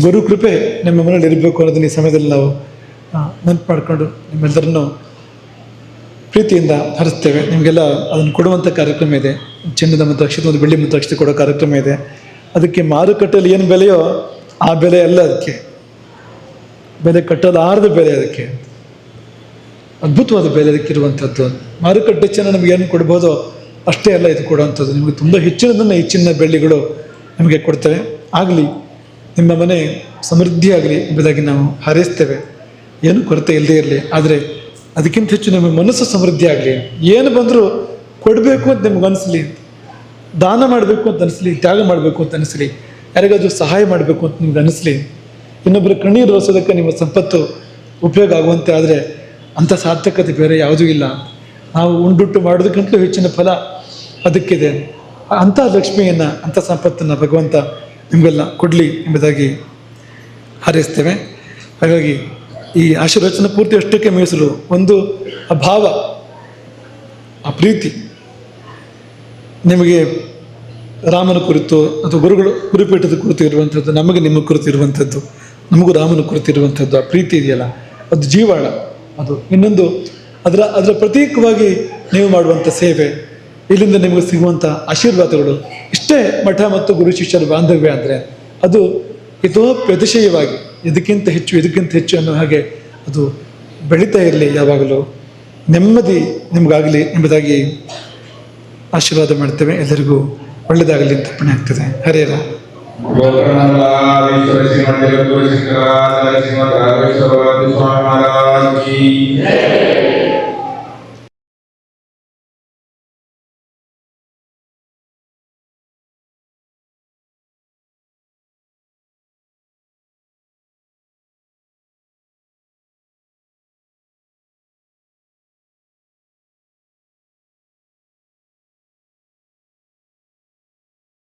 ಗುರು ಕೃಪೆ ನಿಮ್ಮ ಮನೇಲಿ ಇರಬೇಕು ಅನ್ನೋದನ್ನ ಈ ಸಮಯದಲ್ಲಿ ನಾವು ನೆನಪು ಮಾಡಿಕೊಂಡು ನಿಮ್ಮೆಲ್ಲರನ್ನು ಪ್ರೀತಿಯಿಂದ ಹರಿಸ್ತೇವೆ. ನಿಮಗೆಲ್ಲ ಅದನ್ನು ಕೊಡುವಂಥ ಕಾರ್ಯಕ್ರಮ ಇದೆ. ಚಿನ್ನದ ಮತ್ತು ಅಕ್ಷತೆ ಮತ್ತು ಬೆಳ್ಳಿ ಮತ್ತು ಕೊಡೋ ಕಾರ್ಯಕ್ರಮ ಇದೆ. ಅದಕ್ಕೆ ಮಾರುಕಟ್ಟೆಯಲ್ಲಿ ಏನು ಬೆಲೆಯೋ ಆ ಬೆಲೆ ಅಲ್ಲ ಅದಕ್ಕೆ. ಬೆಲೆ ಕಟ್ಟಲಾರದ ಬೆಲೆ ಅದಕ್ಕೆ. ಅದ್ಭುತವಾದ ಬೆಲೆ ಅದಕ್ಕೆ ಇರುವಂಥದ್ದು ಮಾರುಕಟ್ಟೆ ಚೆನ್ನ ನಮಗೆ ಏನು ಕೊಡ್ಬೋದೋ ಅಷ್ಟೇ ಅಲ್ಲ, ಇದು ಕೊಡುವಂಥದ್ದು. ನಿಮಗೆ ತುಂಬ ಹೆಚ್ಚಿನದನ್ನು ಈ ಚಿನ್ನ ಬೆಳ್ಳಿಗಳು ನಿಮಗೆ ಕೊಡ್ತವೆ. ಆಗಲಿ, ನಿಮ್ಮ ಮನೆ ಸಮೃದ್ಧಿಯಾಗಲಿ ಎಂಬುದಾಗಿ ನಾವು ಹಾರೈಸ್ತೇವೆ. ಏನು ಕೊರತೆ ಇಲ್ಲದೇ ಇರಲಿ. ಆದರೆ, ಅದಕ್ಕಿಂತ ಹೆಚ್ಚು ನಿಮ್ಮ ಮನಸ್ಸು ಸಮೃದ್ಧಿ ಆಗಲಿ. ಏನು ಬಂದರೂ ಕೊಡಬೇಕು ಅಂತ ನಿಮ್ಗೆ ಅನಿಸಲಿ. ದಾನ ಮಾಡಬೇಕು ಅಂತ ಅನಿಸಲಿ. ತ್ಯಾಗ ಮಾಡಬೇಕು ಅಂತ ಅನಿಸಲಿ. ಯಾರಿಗಾದ್ರೂ ಸಹಾಯ ಮಾಡಬೇಕು ಅಂತ ನಿಮ್ಗೆ ಅನಿಸಲಿ. ಇನ್ನೊಬ್ಬರ ಕಣ್ಣೀರು ಒರೆಸೋದಕ್ಕೆ ನಿಮ್ಮ ಸಂಪತ್ತು ಉಪಯೋಗ ಆಗುವಂತೆ ಆದರೆ ಅಂಥ ಸಾರ್ಥಕತೆ ಬೇರೆ ಯಾವುದೂ ಇಲ್ಲ. ನಾವು ಉಂಡುಟ್ಟು ಮಾಡೋದಕ್ಕಿಂತಲೂ ಹೆಚ್ಚಿನ ಫಲ ಅದಕ್ಕಿದೆ. ಅಂಥ ಲಕ್ಷ್ಮಿಯನ್ನು, ಅಂಥ ಸಂಪತ್ತನ್ನು ಭಗವಂತ ನಿಮಗೆಲ್ಲ ಕೊಡಲಿ ಎಂಬುದಾಗಿ ಹಾರೈಸ್ತೇವೆ. ಹಾಗಾಗಿ ಈ ಆಶೀರ್ವಚನ ಪೂರ್ತಿ ಅಷ್ಟಕ್ಕೆ ಮೀಸಲು ಒಂದು ಆ ಭಾವ ಆ ಪ್ರೀತಿ ನಿಮಗೆ ರಾಮನ ಕುರಿತು ಅಥವಾ ಗುರುಗಳು ಗುರುಪೀಠದ ಕುರಿತು ಇರುವಂಥದ್ದು, ನಮಗೆ ನಿಮ್ಮ ಕುರಿತು ಇರುವಂಥದ್ದು, ನಮಗೂ ರಾಮನ ಕುರಿತು ಇರುವಂಥದ್ದು ಆ ಪ್ರೀತಿ ಇದೆಯಲ್ಲ, ಅದು ಜೀವಾಳ. ಅದು ಇನ್ನೊಂದು ಅದರ ಅದರ ಪ್ರತೀಕವಾಗಿ ನೀವು ಮಾಡುವಂಥ ಸೇವೆ, ಇಲ್ಲಿಂದ ನಿಮಗೆ ಸಿಗುವಂಥ ಆಶೀರ್ವಾದಗಳು. ಇಷ್ಟೇ ಮಠ ಮತ್ತು ಗುರು ಶಿಷ್ಯರ ಬಾಂಧವ್ಯ ಅಂದರೆ ಅದು ಇದು ಪ್ರತಿಶಯವಾಗಿ ಇದಕ್ಕಿಂತ ಹೆಚ್ಚು ಇದಕ್ಕಿಂತ ಹೆಚ್ಚು ಅನ್ನೋ ಹಾಗೆ ಅದು ಬೆಳೀತಾ ಇರಲಿ ಯಾವಾಗಲೂ. ನೆಮ್ಮದಿ ನಿಮಗಾಗಲಿ ಎಂಬುದಾಗಿ ಆಶೀರ್ವಾದ ಮಾಡ್ತೇವೆ. ಎಲ್ಲರಿಗೂ ಒಳ್ಳೆಯದಾಗಲಿ ಅಂತ ಪುಣ್ಯ ಆಗ್ತದೆ. ಹರೇರ ಗೋಕರ್ಣ